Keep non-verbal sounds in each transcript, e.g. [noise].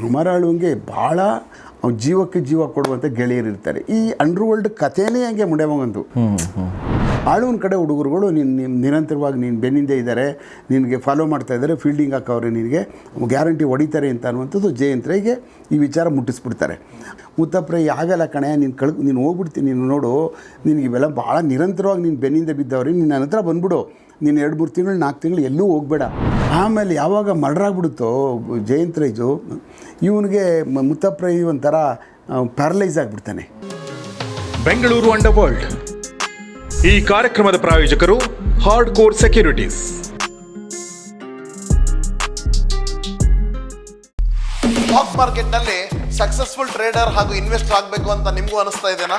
ಅಮರಾಳುವಂಗೆ ಭಾಳ ಜೀವಕ್ಕೆ ಜೀವ ಕೊಡುವಂಥ ಗೆಳೆಯರು ಇರ್ತಾರೆ. ಈ ಅಂಡರ್ ವರ್ಲ್ಡ್ ಕಥೆನೇ ಹಂಗೆ ಮುಂಡೆಮಗಂತು ಆಳುವನ್ ಕಡೆ ಹುಡುಗರುಗಳು ನೀನು ನಿಮ್ಮ ನಿರಂತರವಾಗಿ ನೀನು ಬೆನ್ನಿಂದೆ ಇದ್ದಾರೆ, ನಿನಗೆ ಫಾಲೋ ಮಾಡ್ತಾ ಇದ್ದಾರೆ ಫೀಲ್ಡಿಂಗ್ ಹಾಕೋರು ನಿನಗೆ ಗ್ಯಾರಂಟಿ ಹೊಡಿತಾರೆ ಅಂತ ಅನ್ನುವಂಥದ್ದು ಜಯಂತ್ರಿಗೆ ಈ ವಿಚಾರ ಮುಟ್ಟಿಸ್ಬಿಡ್ತಾರೆ. ಮುತ್ತಪ್ರೆ ಆಗಲ್ಲ ಕಣೆ, ನೀನು ಕಳ್ ನೀನು ಹೋಗ್ಬಿಡ್ತೀನಿ, ನೀನು ನೋಡು, ನಿನಗೆ ಇವೆಲ್ಲ ಭಾಳ ನಿರಂತರವಾಗಿ ನೀನು ಬೆನ್ನಿಂದ ಬಿದ್ದವ್ರಿ ನನ್ನ ಹತ್ರ ಬಂದ್ಬಿಡು ನೀನು ಎರಡು ಮೂರು ತಿಂಗಳು ನಾಲ್ಕು ತಿಂಗಳು ಎಲ್ಲೂ ಹೋಗಬೇಡ. ಆಮೇಲೆ ಯಾವಾಗ ಮರ್ಡ್ರಾಗ್ಬಿಡುತ್ತೋ ಜಯಂತ್ ರೈಜು ಇವನಿಗೆ ಮುತ್ತಪ್ರೈ ಒಂಥರ ಪ್ಯಾರಲೈಸ್ ಆಗಿಬಿಡ್ತಾನೆ. ಬೆಂಗಳೂರು ಅಂಡರ್ ವರ್ಲ್ಡ್ ಈ ಕಾರ್ಯಕ್ರಮದ ಪ್ರಾಯೋಜಕರು ಹಾರ್ಡ್ ಕೋರ್ ಸೆಕ್ಯೂರಿಟೀಸ್ ಸ್ಟಾಕ್ ಮಾರ್ಕೆಟ್ನಲ್ಲಿ ಸಕ್ಸಸ್ಫುಲ್ ಟ್ರೇಡರ್ ಹಾಗೂ ಇನ್ವೆಸ್ಟರ್ ಆಗಬೇಕು ಅಂತ ನಿಮಗೂ ಅನಿಸ್ತಾ ಇದೆನಾ?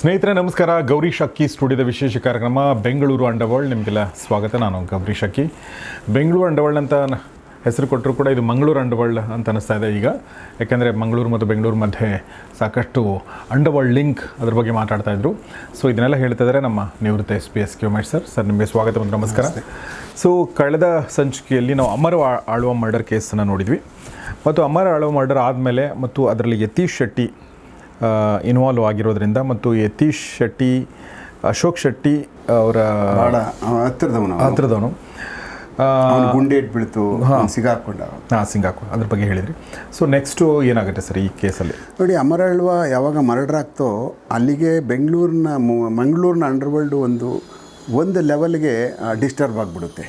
ಸ್ನೇಹಿತರೆ ನಮಸ್ಕಾರ. ಗೌರಿ ಶಕ್ಕಿ ಸ್ಟುಡಿಯೋದ ವಿಶೇಷ ಕಾರ್ಯಕ್ರಮ ಬೆಂಗಳೂರು ಅಂಡರ್ವರ್ಲ್ಡ್. ನಿಮಗೆಲ್ಲ ಸ್ವಾಗತ. ನಾನು ಗೌರಿ ಶಕ್ಕಿ. ಬೆಂಗಳೂರು ಅಂಡರ್ವರ್ಲ್ಡ್ ಅಂತ ಹೆಸರು ಕೊಟ್ಟರು ಕೂಡ ಇದು ಮಂಗಳೂರು ಅಂಡರ್ವರ್ಲ್ಡ್ ಅಂತ ಅನಿಸ್ತಾ ಇದೆ ಈಗ. ಯಾಕೆಂದರೆ ಮಂಗಳೂರು ಮತ್ತು ಬೆಂಗಳೂರು ಮಧ್ಯೆ ಸಾಕಷ್ಟು ಅಂಡರ್ವರ್ಲ್ಡ್ ಲಿಂಕ್ ಅದ್ರ ಬಗ್ಗೆ ಮಾತಾಡ್ತಾ ಇದ್ರು. ಸೊ ಇದನ್ನೆಲ್ಲ ಹೇಳ್ತಾ ಇದ್ದಾರೆ ನಮ್ಮ ನಿವೃತ್ತ ಎಸ್ ಪಿ ಎಸ್ ಕ್ಯೂಮೈಟ್ ಸರ್. ಸರ್ ನಿಮಗೆ ಸ್ವಾಗತ ಮತ್ತು ನಮಸ್ಕಾರ. ಸೊ ಕಳೆದ ಸಂಚಿಕೆಯಲ್ಲಿ ನಾವು ಅಮರ ಆಳುವ ಮರ್ಡರ್ ಕೇಸನ್ನು ನೋಡಿದ್ವಿ. ಮತ್ತು ಅಮರ ಆಳುವ ಮರ್ಡರ್ ಆದಮೇಲೆ ಮತ್ತು ಅದರಲ್ಲಿ ಯತೀಶ್ ಶೆಟ್ಟಿ ಇನ್ವಾಲ್ವ್ ಆಗಿರೋದ್ರಿಂದ ಮತ್ತು ಯತೀಶ್ ಶೆಟ್ಟಿ ಅಶೋಕ್ ಶೆಟ್ಟಿ ಅವರ ಹತ್ತಿರದವನು ಹತ್ತಿರದವನು. ಗುಂಡಿ ಇಟ್ಬಿಡ್ತು ಹಾಂ. ಸಿಗಾಕೊಂಡ. ಹಾಂ ಸಿಗಾಕೊಂಡು. ಅದ್ರ ಬಗ್ಗೆ ಹೇಳಿದ್ರಿ. ಸೊ ನೆಕ್ಸ್ಟು ಏನಾಗುತ್ತೆ ಸರ್ ಈ ಕೇಸಲ್ಲಿ? ನೋಡಿ ಅಮರಳ್ವ ಯಾವಾಗ ಮರ್ಡರ್ ಆಗ್ತೋ ಅಲ್ಲಿಗೆ ಬೆಂಗಳೂರಿನ ಮಂಗಳೂರಿನ ಅಂಡರ್ವರ್ಲ್ಡ್ ಒಂದು ಒಂದು ಲೆವೆಲ್ಗೆ ಡಿಸ್ಟರ್ಬ್ ಆಗಿಬಿಡುತ್ತೆ.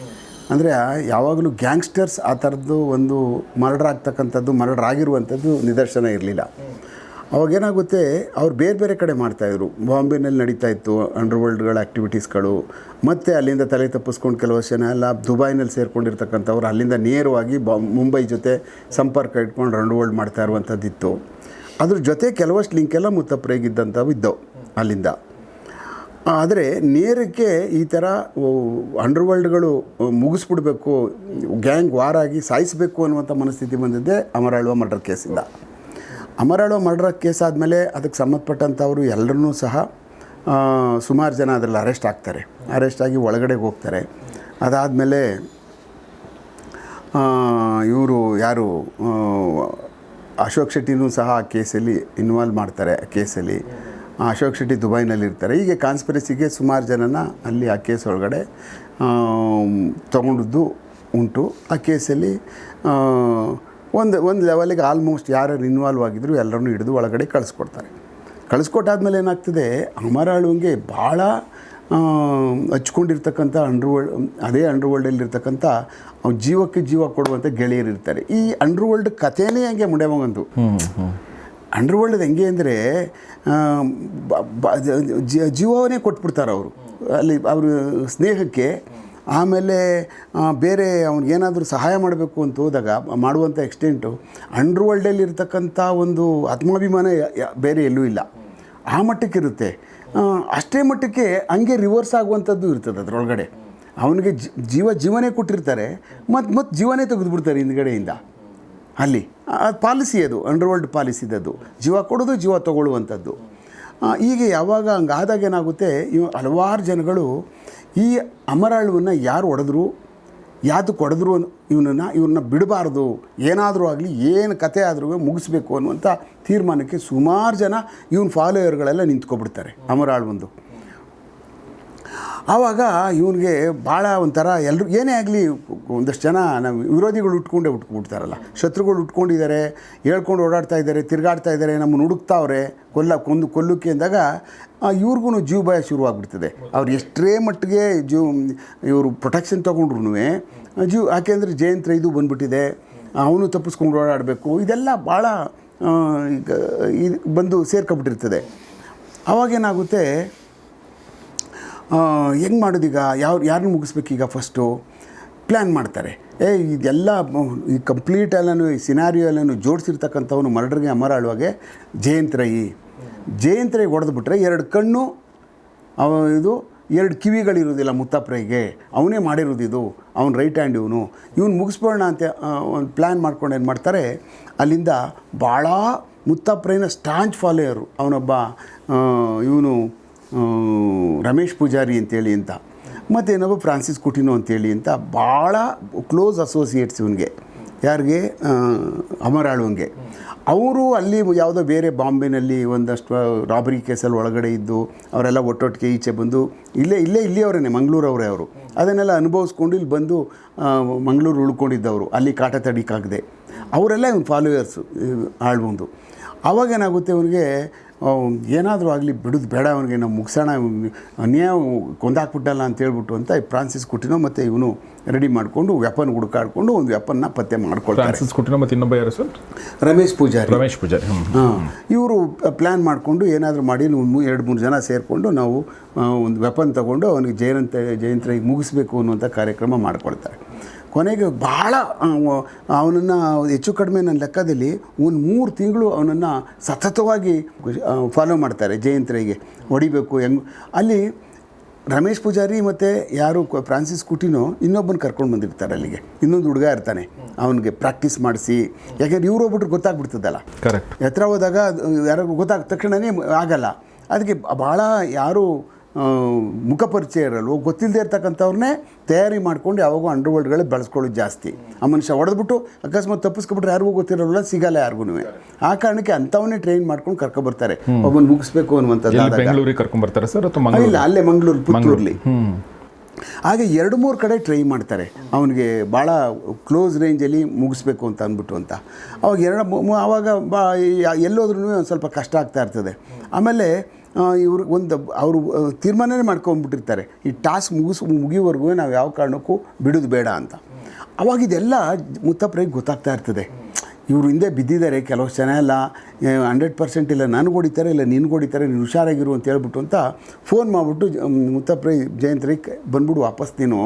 ಅಂದರೆ ಯಾವಾಗಲೂ ಗ್ಯಾಂಗ್ಸ್ಟರ್ಸ್ ಆ ಥರದ್ದು ಒಂದು ಮರ್ಡರ್ ಆಗ್ತಕ್ಕಂಥದ್ದು ಮರ್ಡರ್ ಆಗಿರುವಂಥದ್ದು ನಿದರ್ಶನ ಇರಲಿಲ್ಲ. ಅವಾಗೇನಾಗುತ್ತೆ, ಅವ್ರು ಬೇರೆ ಬೇರೆ ಕಡೆ ಮಾಡ್ತಾಯಿದ್ರು. ಬಾಂಬೆನಲ್ಲಿ ನಡೀತಾ ಇತ್ತು ಅಂಡರ್ವರ್ಲ್ಡ್ಗಳ ಆ್ಯಕ್ಟಿವಿಟೀಸ್ಗಳು ಮತ್ತು ಅಲ್ಲಿಂದ ತಲೆ ತಪ್ಪಿಸ್ಕೊಂಡು ಕೆಲವು ಜನ ಎಲ್ಲ ದುಬೈನಲ್ಲಿ ಸೇರಿಕೊಂಡಿರ್ತಕ್ಕಂಥವ್ರು ಅಲ್ಲಿಂದ ನೇರವಾಗಿ ಬಾ, ಮುಂಬೈ ಜೊತೆ ಸಂಪರ್ಕ ಇಟ್ಕೊಂಡು ಅಂಡರ್ವರ್ಲ್ಡ್ ಮಾಡ್ತಾ ಇರುವಂಥದ್ದಿತ್ತು. ಅದ್ರ ಜೊತೆ ಕೆಲವಷ್ಟು ಲಿಂಕ್ ಎಲ್ಲ ಮುತ್ತಪ್ರೇಗಿದ್ದಂಥವು ಇದ್ದವು, ಅಲ್ಲಿಂದ. ಆದರೆ ನೇರಕ್ಕೆ ಈ ಥರ ಅಂಡರ್ವರ್ಲ್ಡ್ಗಳು ಮುಗಿಸ್ಬಿಡ್ಬೇಕು, ಗ್ಯಾಂಗ್ ವಾರಾಗಿ ಸಾಯಿಸಬೇಕು ಅನ್ನುವಂಥ ಮನಸ್ಥಿತಿ ಬಂದಿದ್ದೆ ಅಮರಾಳ್ವ ಮರ್ಡರ್ ಕೇಸಿಂದ. ಅಮರಾಳ್ವ ಮರ್ಡರ್ ಕೇಸ್ ಆದಮೇಲೆ ಅದಕ್ಕೆ ಸಂಬಂಧಪಟ್ಟಂಥವರು ಎಲ್ಲರೂ ಸಹ ಸುಮಾರು ಜನ ಅದರಲ್ಲಿ ಅರೆಸ್ಟ್ ಆಗ್ತಾರೆ. ಅರೆಸ್ಟ್ ಆಗಿ ಒಳಗಡೆ ಹೋಗ್ತಾರೆ. ಅದಾದಮೇಲೆ ಇವರು ಯಾರು ಅಶೋಕ್ ಶೆಟ್ಟಿನೂ ಸಹ ಆ ಕೇಸಲ್ಲಿ ಇನ್ವಾಲ್ವ್ ಮಾಡ್ತಾರೆ, ಆ ಕೇಸಲ್ಲಿ. ಅಶೋಕ್ ಶೆಟ್ಟಿ ದುಬೈನಲ್ಲಿ ಇರ್ತಾರೆ. ಹೀಗೆ ಕಾನ್ಸ್ಪಿರಸಿಗೆ ಸುಮಾರು ಜನನ ಅಲ್ಲಿ ಆ ಕೇಸ್ ಒಳಗಡೆ ತಗೊಂಡಿದ್ದು ಉಂಟು. ಆ ಕೇಸಲ್ಲಿ ಒಂದು ಒಂದು ಲೆವೆಲಿಗೆ ಆಲ್ಮೋಸ್ಟ್ ಯಾರ್ಯಾರು ಇನ್ವಾಲ್ವ್ ಆಗಿದ್ರು ಎಲ್ಲರನ್ನೂ ಹಿಡಿದು ಒಳಗಡೆ ಕಳಿಸ್ಕೊಡ್ತಾರೆ. ಕಳಿಸ್ಕೊಟ್ಟಾದ್ಮೇಲೆ ಏನಾಗ್ತದೆ ಅಮರಾಳುವಂಗೆ ಭಾಳ ಹಚ್ಕೊಂಡಿರ್ತಕ್ಕಂಥ ಅಂಡರ್ವರ್ಲ್ಡ್ ಅದೇ ಅಂಡರ್ವರ್ಲ್ಡಲ್ಲಿರ್ತಕ್ಕಂಥ ಅವ್ನು ಜೀವಕ್ಕೆ ಜೀವ ಕೊಡುವಂಥ ಗೆಳೆಯರು ಇರ್ತಾರೆ. ಈ ಅಂಡರ್ವರ್ಲ್ಡ್ ಕಥೆನೇ ಹಂಗೆ ಮುಂಡೆಮಗಂತು ಅಂಡರ್ವರ್ಲ್ಡ್ ಹೆಂಗೆ ಅಂದರೆ ಜೀವವನ್ನೇ ಕೊಟ್ಬಿಡ್ತಾರೆ ಅವರು. ಅಲ್ಲಿ ಅವರು ಸ್ನೇಹಕ್ಕೆ ಆಮೇಲೆ ಬೇರೆ ಅವ್ನಿಗೇನಾದರೂ ಸಹಾಯ ಮಾಡಬೇಕು ಅಂತ ಹೋದಾಗ ಮಾಡುವಂಥ ಎಕ್ಸ್ಟೆಂಟು ಅಂಡರ್ವರ್ಲ್ಡಲ್ಲಿ ಇರ್ತಕ್ಕಂಥ ಒಂದು ಆತ್ಮಾಭಿಮಾನ ಬೇರೆ ಎಲ್ಲೂ ಇಲ್ಲ. ಆ ಮಟ್ಟಕ್ಕಿರುತ್ತೆ ಅಷ್ಟೇ ಮಟ್ಟಕ್ಕೆ ಹಂಗೆ ರಿವರ್ಸ್ ಆಗುವಂಥದ್ದು ಇರ್ತದೆ ಅದರೊಳಗಡೆ. ಅವನಿಗೆ ಜೀವ ಜೀವನೇ ಕೊಟ್ಟಿರ್ತಾರೆ ಮತ್ತು ಮತ್ತು ಜೀವನೇ ತೆಗೆದುಬಿಡ್ತಾರೆ ಹಿಂದ್ಗಡೆಯಿಂದ. ಅಲ್ಲಿ ಅದು ಪಾಲಿಸಿ ಅದು ಅಂಡರ್ವರ್ಲ್ಡ್ ಪಾಲಿಸಿ ಅದು ಜೀವ ಕೊಡೋದು, ಜೀವ ತಗೊಳ್ಳುವಂಥದ್ದು. ಈಗ ಯಾವಾಗ ಹಂಗಾದಾಗ ಏನಾಗುತ್ತೆ, ಇವ ಹಲವಾರು ಜನಗಳು ಈ ಅಮರಾಳುವನ್ನು ಯಾರು ಹೊಡೆದ್ರು ಯಾತಕ್ಕೆ ಹೊಡೆದ್ರು ಇವನನ್ನು ಇವನ್ನ ಬಿಡಬಾರ್ದು. ಏನಾದರೂ ಆಗಲಿ, ಏನು ಕತೆ ಆದರೂ ಮುಗಿಸ್ಬೇಕು ಅನ್ನುವಂಥ ತೀರ್ಮಾನಕ್ಕೆ ಸುಮಾರು ಜನ ಇವನ್ ಫಾಲೋಯರ್ಗಳೆಲ್ಲ ನಿಂತ್ಕೊಬಿಡ್ತಾರೆ ಅಮರಾಳ್ ಆವಾಗ ಇವನಿಗೆ ಭಾಳ ಒಂಥರ ಎಲ್ಲರೂ ಏನೇ ಆಗಲಿ ಒಂದಷ್ಟು ಜನ ನಾವು ವಿರೋಧಿಗಳು ಉಟ್ಕೊಂಡೇ ಉಟ್ಕೊಂಡ್ಬಿಡ್ತಾರಲ್ಲ ಶತ್ರುಗಳು ಉಟ್ಕೊಂಡಿದ್ದಾರೆ ಹೇಳ್ಕೊಂಡು ಓಡಾಡ್ತಾ ಇದ್ದಾರೆ ತಿರುಗಾಡ್ತಾ ಇದ್ದಾರೆ ನಮ್ಮನ್ನು ಹುಡುಕ್ತಾವ್ರೆ, ಕೊಲ್ಲ, ಕೊಂದು ಕೊಲ್ಲಕ್ಕೆ ಅಂದಾಗ ಇವ್ರಿಗೂ ಜೀವ ಭಯ ಶುರುವಾಗ್ಬಿಡ್ತದೆ. ಅವ್ರು ಎಷ್ಟೇ ಮಟ್ಟಿಗೆ ಜೀವ ಇವರು ಪ್ರೊಟೆಕ್ಷನ್ ತೊಗೊಂಡ್ರು ಜೀವ ಯಾಕೆಂದರೆ ಜಯಂತ್ರ ಇದು ಬಂದುಬಿಟ್ಟಿದೆ, ಅವನು ತಪ್ಪಿಸ್ಕೊಂಡು ಓಡಾಡಬೇಕು, ಇದೆಲ್ಲ ಭಾಳ ಇದು ಬಂದು ಸೇರ್ಕೊಬಿಟ್ಟಿರ್ತದೆ ಅವಾಗೇನಾಗುತ್ತೆ ಹೆಂಗೆ ಮಾಡೋದೀಗ? ಯಾವ ಯಾರನ್ನ ಮುಗಿಸ್ಬೇಕೀಗ ಫಸ್ಟು ಪ್ಲ್ಯಾನ್ ಮಾಡ್ತಾರೆ. ಏ, ಇದೆಲ್ಲ ಈ ಕಂಪ್ಲೀಟ್ ಎಲ್ಲನೂ ಈ ಸಿನಾರಿಯೋ ಎಲ್ಲನೂ ಜೋಡಿಸಿರ್ತಕ್ಕಂಥವನು ಮರ್ಡರ್ಗೆ ಅಮರಾಳುವಾಗೆ ಜಯಂತ್ ರೈ ಜಯಂತ್ ರೈ ಹೊಡೆದ್ಬಿಟ್ರೆ ಎರಡು ಕಣ್ಣು, ಅವ ಇದು, ಎರಡು ಕಿವಿಗಳಿರೋದಿಲ್ಲ ಮುತ್ತಪ್ರೈಗೆ. ಅವನೇ ಮಾಡಿರೋದು ಇದು ಅವ್ನು ರೈಟ್ ಹ್ಯಾಂಡ್ ಇವನು. ಇವನು ಮುಗಿಸ್ಬೋಣ ಅಂತ ಒಂದು ಪ್ಲ್ಯಾನ್ ಮಾಡ್ಕೊಂಡು ಏನು ಮಾಡ್ತಾರೆ? ಅಲ್ಲಿಂದ ಭಾಳ ಮುತ್ತಪ್ರೈನ ಸ್ಟಾಂಚ್ ಫಾಲೋಯರು ಅವನೊಬ್ಬ ಇವನು ರಮೇಶ್ ಪೂಜಾರಿ ಅಂತೇಳಿ ಅಂತ, ಮತ್ತು ಏನಪ್ಪ ಫ್ರಾನ್ಸಿಸ್ ಕುಟಿನೋ ಅಂತೇಳಿ ಅಂತ ಭಾಳ ಕ್ಲೋಸ್ ಅಸೋಸಿಯೇಟ್ಸ್ ಇವನಿಗೆ. ಯಾರಿಗೆ? ಅಮರಾಳುವಂಗೆ ಅವರು ಅಲ್ಲಿ ಯಾವುದೋ ಬೇರೆ ಬಾಂಬೆನಲ್ಲಿ ಒಂದಷ್ಟು ರಾಬರಿ ಕೇಸಲ್ಲಿ ಒಳಗಡೆ ಇದ್ದು ಅವರೆಲ್ಲ ಒಟ್ಟೊಟ್ಟಿಗೆ ಈಚೆ ಬಂದು ಇಲ್ಲೇ ಇಲ್ಲೇ ಇಲ್ಲಿಯವರೇ ಮಂಗಳೂರವರೇ ಅವರು ಅದನ್ನೆಲ್ಲ ಅನುಭವಿಸ್ಕೊಂಡು ಇಲ್ಲಿ ಬಂದು ಮಂಗಳೂರು ಉಳ್ಕೊಂಡಿದ್ದವರು, ಅಲ್ಲಿ ಕಾಟ ತಡಿಕಾಗದೆ. ಅವರೆಲ್ಲ ಇವ್ನು ಫಾಲೋಯರ್ಸು ಆಳ್ಬಂದು ಅವಾಗ ಏನಾಗುತ್ತೆ ಅವನಿಗೆ ಏನಾದರೂ ಆಗಲಿ ಬಿಡೋದು ಬೇಡ ಅವನಿಗೆ ನಾವು ಮುಗಿಸೋಣ ಅನ್ಯಾಯ ಕೊಂದಾಕ್ಬಿಟ್ಟಲ್ಲ ಅಂತ ಹೇಳ್ಬಿಟ್ಟು ಅಂತ ಈ ಫ್ರಾನ್ಸಿಸ್ ಕುಟಿನೋ ಮತ್ತು ಇವನು ರೆಡಿ ಮಾಡಿಕೊಂಡು ವೆಪನ್ ಹುಡುಕಾಡ್ಕೊಂಡು ಒಂದು ವೆಪನ್ನ ಪತ್ತೆ ಮಾಡ್ಕೊಳ್ತಾರೆ. ಫ್ರಾನ್ಸಿಸ್ ಕುಟಿನ ಮತ್ತು ಇನ್ನೊಬ್ಬ ಯಾರು ಸರ್? ರಮೇಶ್ ಪೂಜಾರಿ. ರಮೇಶ್ ಪೂಜಾರಿ ಹಾಂ ಇವರು ಪ್ಲ್ಯಾನ್ ಮಾಡಿಕೊಂಡು ಏನಾದರೂ ಮಾಡಿ ಒಂದು ಎರಡು ಮೂರು ಜನ ಸೇರಿಕೊಂಡು ನಾವು ಒಂದು ವೆಪನ್ ತಗೊಂಡು ಅವನಿಗೆ ಜಯಂತ ಜಯಂತ್ರಿಗೆ ಮುಗಿಸ್ಬೇಕು ಅನ್ನುವಂಥ ಕಾರ್ಯಕ್ರಮ ಮಾಡ್ಕೊಳ್ತಾರೆ. ಕೊನೆಗೆ ಭಾಳ ಅವನನ್ನು ಹೆಚ್ಚು ಕಡಿಮೆ ನನ್ನ ಲೆಕ್ಕದಲ್ಲಿ ಒಂದು ಮೂರು ತಿಂಗಳು ಅವನನ್ನು ಸತತವಾಗಿ ಫಾಲೋ ಮಾಡ್ತಾರೆ ಜಯಂತ್ರಿಗೆ. ಹೊಡಿಬೇಕು ಹೆಂಗ್ ಅಲ್ಲಿ ರಮೇಶ್ ಪೂಜಾರಿ ಮತ್ತು ಯಾರು ಫ್ರಾನ್ಸಿಸ್ ಕುಟಿನೋ ಇನ್ನೊಬ್ಬನ ಕರ್ಕೊಂಡು ಬಂದಿರ್ತಾರೆ ಅಲ್ಲಿಗೆ. ಇನ್ನೊಂದು ಹುಡುಗ ಇರ್ತಾನೆ ಅವನಿಗೆ ಪ್ರಾಕ್ಟೀಸ್ ಮಾಡಿಸಿ. ಯಾಕೆಂದ್ರೆ ಇವ್ರು ಹೋಗ್ಬಿಟ್ರೆ ಗೊತ್ತಾಗ್ಬಿಡ್ತದಲ್ಲ. ಕರೆಕ್ಟ್ ಎತ್ತರ ಹೋದಾಗ ಯಾರಿಗೂ ಗೊತ್ತಾದ ತಕ್ಷಣವೇ ಆಗಲ್ಲ. ಅದಕ್ಕೆ ಭಾಳ ಯಾರು ಆ, ಮುಖ ಪರಿಚಯ ಇರಲ್ವೋ ಗೊತ್ತಿಲ್ಲದೆ ಇರ್ತಕ್ಕಂಥವ್ರನ್ನೇ ತಯಾರಿ ಮಾಡ್ಕೊಂಡು ಯಾವಾಗೂ ಅಂಡರ್ವರ್ಲ್ಡ್ಗಳೇ ಬೆಳೆಸ್ಕೊಳ್ಳೋದು ಜಾಸ್ತಿ. ಆ ಮನುಷ್ಯ ಹೊಡೆದ್ಬಿಟ್ಟು ಅಕಸ್ಮಾತ್ ತಪ್ಪಿಸ್ಕೊಬಿಟ್ರೆ ಯಾರಿಗೂ ಗೊತ್ತಿರೋಲ್ಲ ಸಿಗಲ್ಲ ಯಾರಿಗೂ ಆ ಕಾರಣಕ್ಕೆ ಅಂಥವನ್ನೇ ಟ್ರೈನ್ ಮಾಡ್ಕೊಂಡು ಕರ್ಕೊಬರ್ತಾರೆ ಒಬ್ಬನ ಮುಗಿಸ್ಬೇಕು ಅನ್ನುವಂಥದ್ದು ಎಲ್ಲಿ ಆದಾಗ. ಬೆಂಗಳೂರಿಗೆ ಬರ್ತಾರೆ ಸರ್ ಅಥವಾ ಇಲ್ಲ ಅಲ್ಲೇ ಮಂಗಳೂರು ಪುತ್ತೂರಲ್ಲಿ ಹಾಗೆ ಎರಡು ಮೂರು ಕಡೆ ಟ್ರೈ ಮಾಡ್ತಾರೆ. ಅವನಿಗೆ ಭಾಳ ಕ್ಲೋಸ್ ರೇಂಜಲ್ಲಿ ಮುಗಿಸ್ಬೇಕು ಅಂತ ಅಂದ್ಬಿಟ್ಟು ಅಂತ. ಅವಾಗ ಎರಡು ಆವಾಗ ಬಾ ಎಲ್ಲೋದ್ರೂ ಒಂದು ಸ್ವಲ್ಪ ಕಷ್ಟ ಆಗ್ತಾ ಇರ್ತದೆ. ಆಮೇಲೆ ಇವ್ರು ಒಂದು ಅವರು ತೀರ್ಮಾನನೇ ಮಾಡ್ಕೊಂಡ್ಬಿಟ್ಟಿರ್ತಾರೆ ಈ ಟಾಸ್ಕ್ ಮುಗಿಸ್ ಮುಗಿಯುವವರೆಗೂ ನಾವು ಯಾವ ಕಾರಣಕ್ಕೂ ಬಿಡೋದು ಬೇಡ ಅಂತ. ಅವಾಗ ಇದೆಲ್ಲ ಮುತ್ತಪ್ರಿಗೆ ಗೊತ್ತಾಗ್ತಾ ಇರ್ತದೆ. ಇವರು ಹಿಂದೆ ಬಿದ್ದಿದ್ದಾರೆ, ಕೆಲವು ಜನ ಎಲ್ಲ ಹಂಡ್ರೆಡ್ ಪರ್ಸೆಂಟ್ ಇಲ್ಲ, ನನಗೆ ಹೊಡಿತಾರೆ, ಇಲ್ಲ ನಿನ್ಗೆ ಹೊಡಿತಾರೆ, ನೀನು ಹುಷಾರಾಗಿರು ಅಂತ ಹೇಳ್ಬಿಟ್ಟು ಅಂತ ಫೋನ್ ಮಾಡಿಬಿಟ್ಟು ಮುತ್ತಪ್ರೈ ಜಯಂತ್ರಿಗೆ ಬಂದ್ಬಿಡು ವಾಪಸ್ ನೀನು.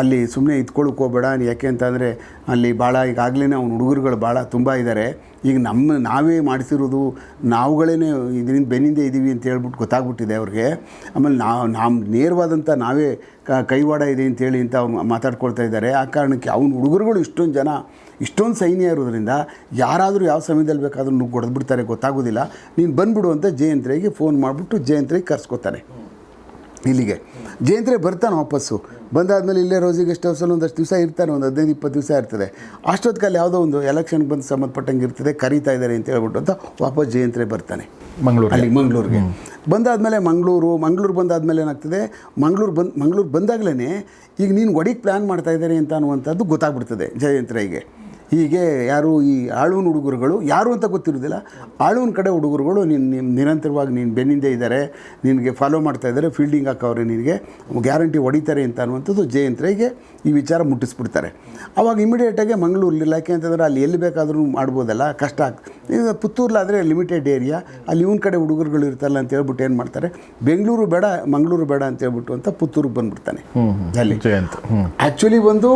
ಅಲ್ಲಿ ಸುಮ್ಮನೆ ಇದ್ಕೊಳ್ಳೋಕೆ ಹೋಗಬೇಡ, ಯಾಕೆ ಅಂತಂದರೆ ಅಲ್ಲಿ ಭಾಳ ಈಗಾಗಲೇ ಅವ್ನ ಹುಡುಗರುಗಳು ಭಾಳ ತುಂಬ ಇದ್ದಾರೆ ಈಗ ನಮ್ಮ, ನಾವೇ ಮಾಡಿಸಿರೋದು ನಾವುಗಳೇ ಇದರಿಂದ ಬೆನ್ನಿಂದೆ ಇದ್ದೀವಿ ಅಂತ ಹೇಳ್ಬಿಟ್ಟು ಗೊತ್ತಾಗ್ಬಿಟ್ಟಿದೆ ಅವ್ರಿಗೆ. ಆಮೇಲೆ ನಾವು ನಮ್ಮ ನೇರವಾದಂಥ ನಾವೇ ಕ, ಕೈವಾಡ ಇದೆ ಅಂತೇಳಿ ಅಂತ ಅವ್ರು ಮಾತಾಡ್ಕೊಳ್ತಾ ಇದ್ದಾರೆ. ಆ ಕಾರಣಕ್ಕೆ ಅವ್ನ ಹುಡುಗರುಗಳು ಇಷ್ಟೊಂದು ಜನ, ಇಷ್ಟೊಂದು ಸೈನ್ಯ ಇರೋದ್ರಿಂದ ಯಾರಾದರೂ ಯಾವ ಸಮಯದಲ್ಲಿ ಬೇಕಾದ್ರೂ ನುಗ್ಗಿ ಹೊಡೆದ್ಬಿಡ್ತಾರೆ ಗೊತ್ತಾಗೋದಿಲ್ಲ. ನೀನು ಬಂದ್ಬಿಡು ಅಂತ ಜಯಂತ್ರಿಗೆ ಫೋನ್ ಮಾಡಿಬಿಟ್ಟು ಜಯಂತ್ರಿಗೆ ಕರ್ಸ್ಕೊತಾನೆ. ಇಲ್ಲಿಗೆ. ಜಯಂತ್ರೆ ಬರ್ತಾನೆ ವಾಪಸ್ಸು. ಬಂದಾದ್ಮೇಲೆ ಇಲ್ಲೇ ರೋಸಿ ಗೆಸ್ಟ್ ಹೌಸಲ್ಲಿ ಒಂದಷ್ಟು ದಿವಸ ಇರ್ತಾನೆ ಒಂದು ಹದಿನೈದು ಇಪ್ಪತ್ತು ದಿವಸ ಇರ್ತದೆ. ಅಷ್ಟೊತ್ಕಲ್ಲಿ ಯಾವುದೋ ಒಂದು ಎಲೆಕ್ಷನ್ಗೆ ಬಂದು ಸಂಬಂಧಪಟ್ಟಂಗೆ ಇರ್ತದೆ ಕರೀತಾ ಇದ್ದಾರೆ ಅಂತ ಹೇಳ್ಬಿಟ್ಟು ಅಂತ ವಾಪಸ್ ಜಯಂತ್ರೆ ಬರ್ತಾನೆ. ಮಂಗಳೂರು ಅಲ್ಲಿ ಮಂಗಳೂರಿಗೆ. ಬಂದಾದಮೇಲೆ ಮಂಗಳೂರು ಮಂಗಳೂರು ಬಂದಾದಮೇಲೆ ಏನಾಗ್ತದೆ ಮಂಗಳೂರು ಬಂದು ಮಂಗಳೂರು ಬಂದಾಗಲೇ ಈಗ ನೀನು ಒಡಿಗೆ ಪ್ಲ್ಯಾನ್ ಮಾಡ್ತಾ ಇದ್ದಾರೆ ಅಂತ ಅನ್ನುವಂಥದ್ದು ಗೊತ್ತಾಗ್ಬಿಡ್ತದೆ ಜಯಂತ್ರಯ್ಯಗೆ ಹೀಗೆ ಯಾರು ಈ ಆಳೂನ್ ಹುಡುಗರುಗಳು ಯಾರು ಅಂತ ಗೊತ್ತಿರೋದಿಲ್ಲ ಆಳೂನ್ ಕಡೆ ಹುಡುಗರುಗಳು ನಿನ್ನ ನಿಮ್ಮ ನಿರಂತರವಾಗಿ ನೀನು ಬೆನ್ನಿಂದೆ ಇದ್ದಾರೆ ನಿನಗೆ ಫಾಲೋ ಮಾಡ್ತಾ ಇದ್ದಾರೆ ಫೀಲ್ಡಿಂಗ್ ಹಾಕೋವ್ರೆ ನಿನಗೆ ಗ್ಯಾರಂಟಿ ಹೊಡಿತಾರೆ ಅಂತ ಅನ್ನುವಂಥದ್ದು ಜಯಂತ್ರಯ್ಯಗೆ ಈ ವಿಚಾರ ಮುಟ್ಟಿಸ್ಬಿಡ್ತಾರೆ. ಆವಾಗ ಇಮಿಡಿಯೇಟಾಗಿ ಮಂಗಳೂರಲ್ಲಿ ಯಾಕೆ ಅಂತಂದರೆ ಅಲ್ಲಿ ಎಲ್ಲಿ ಬೇಕಾದರೂ ಮಾಡ್ಬೋದಲ್ಲ ಕಷ್ಟ ಈಗ ಪುತ್ತೂರ್ಲಾದರೆ ಲಿಮಿಟೆಡ್ ಏರಿಯಾ ಅಲ್ಲಿ ಇವನ ಕಡೆ ಹುಡುಗರುಗಳು ಇರ್ತಲ್ಲ ಅಂತ ಹೇಳ್ಬಿಟ್ಟು ಏನು ಮಾಡ್ತಾರೆ ಬೆಂಗಳೂರು ಬೇಡ ಮಂಗಳೂರು ಬೇಡ ಅಂತ ಹೇಳ್ಬಿಟ್ಟು ಅಂತ ಪುತ್ತೂರಿಗೆ ಬಂದ್ಬಿಡ್ತಾನೆ. ಅಲ್ಲಿ. ಆ್ಯಕ್ಚುಲಿ ಒಂದು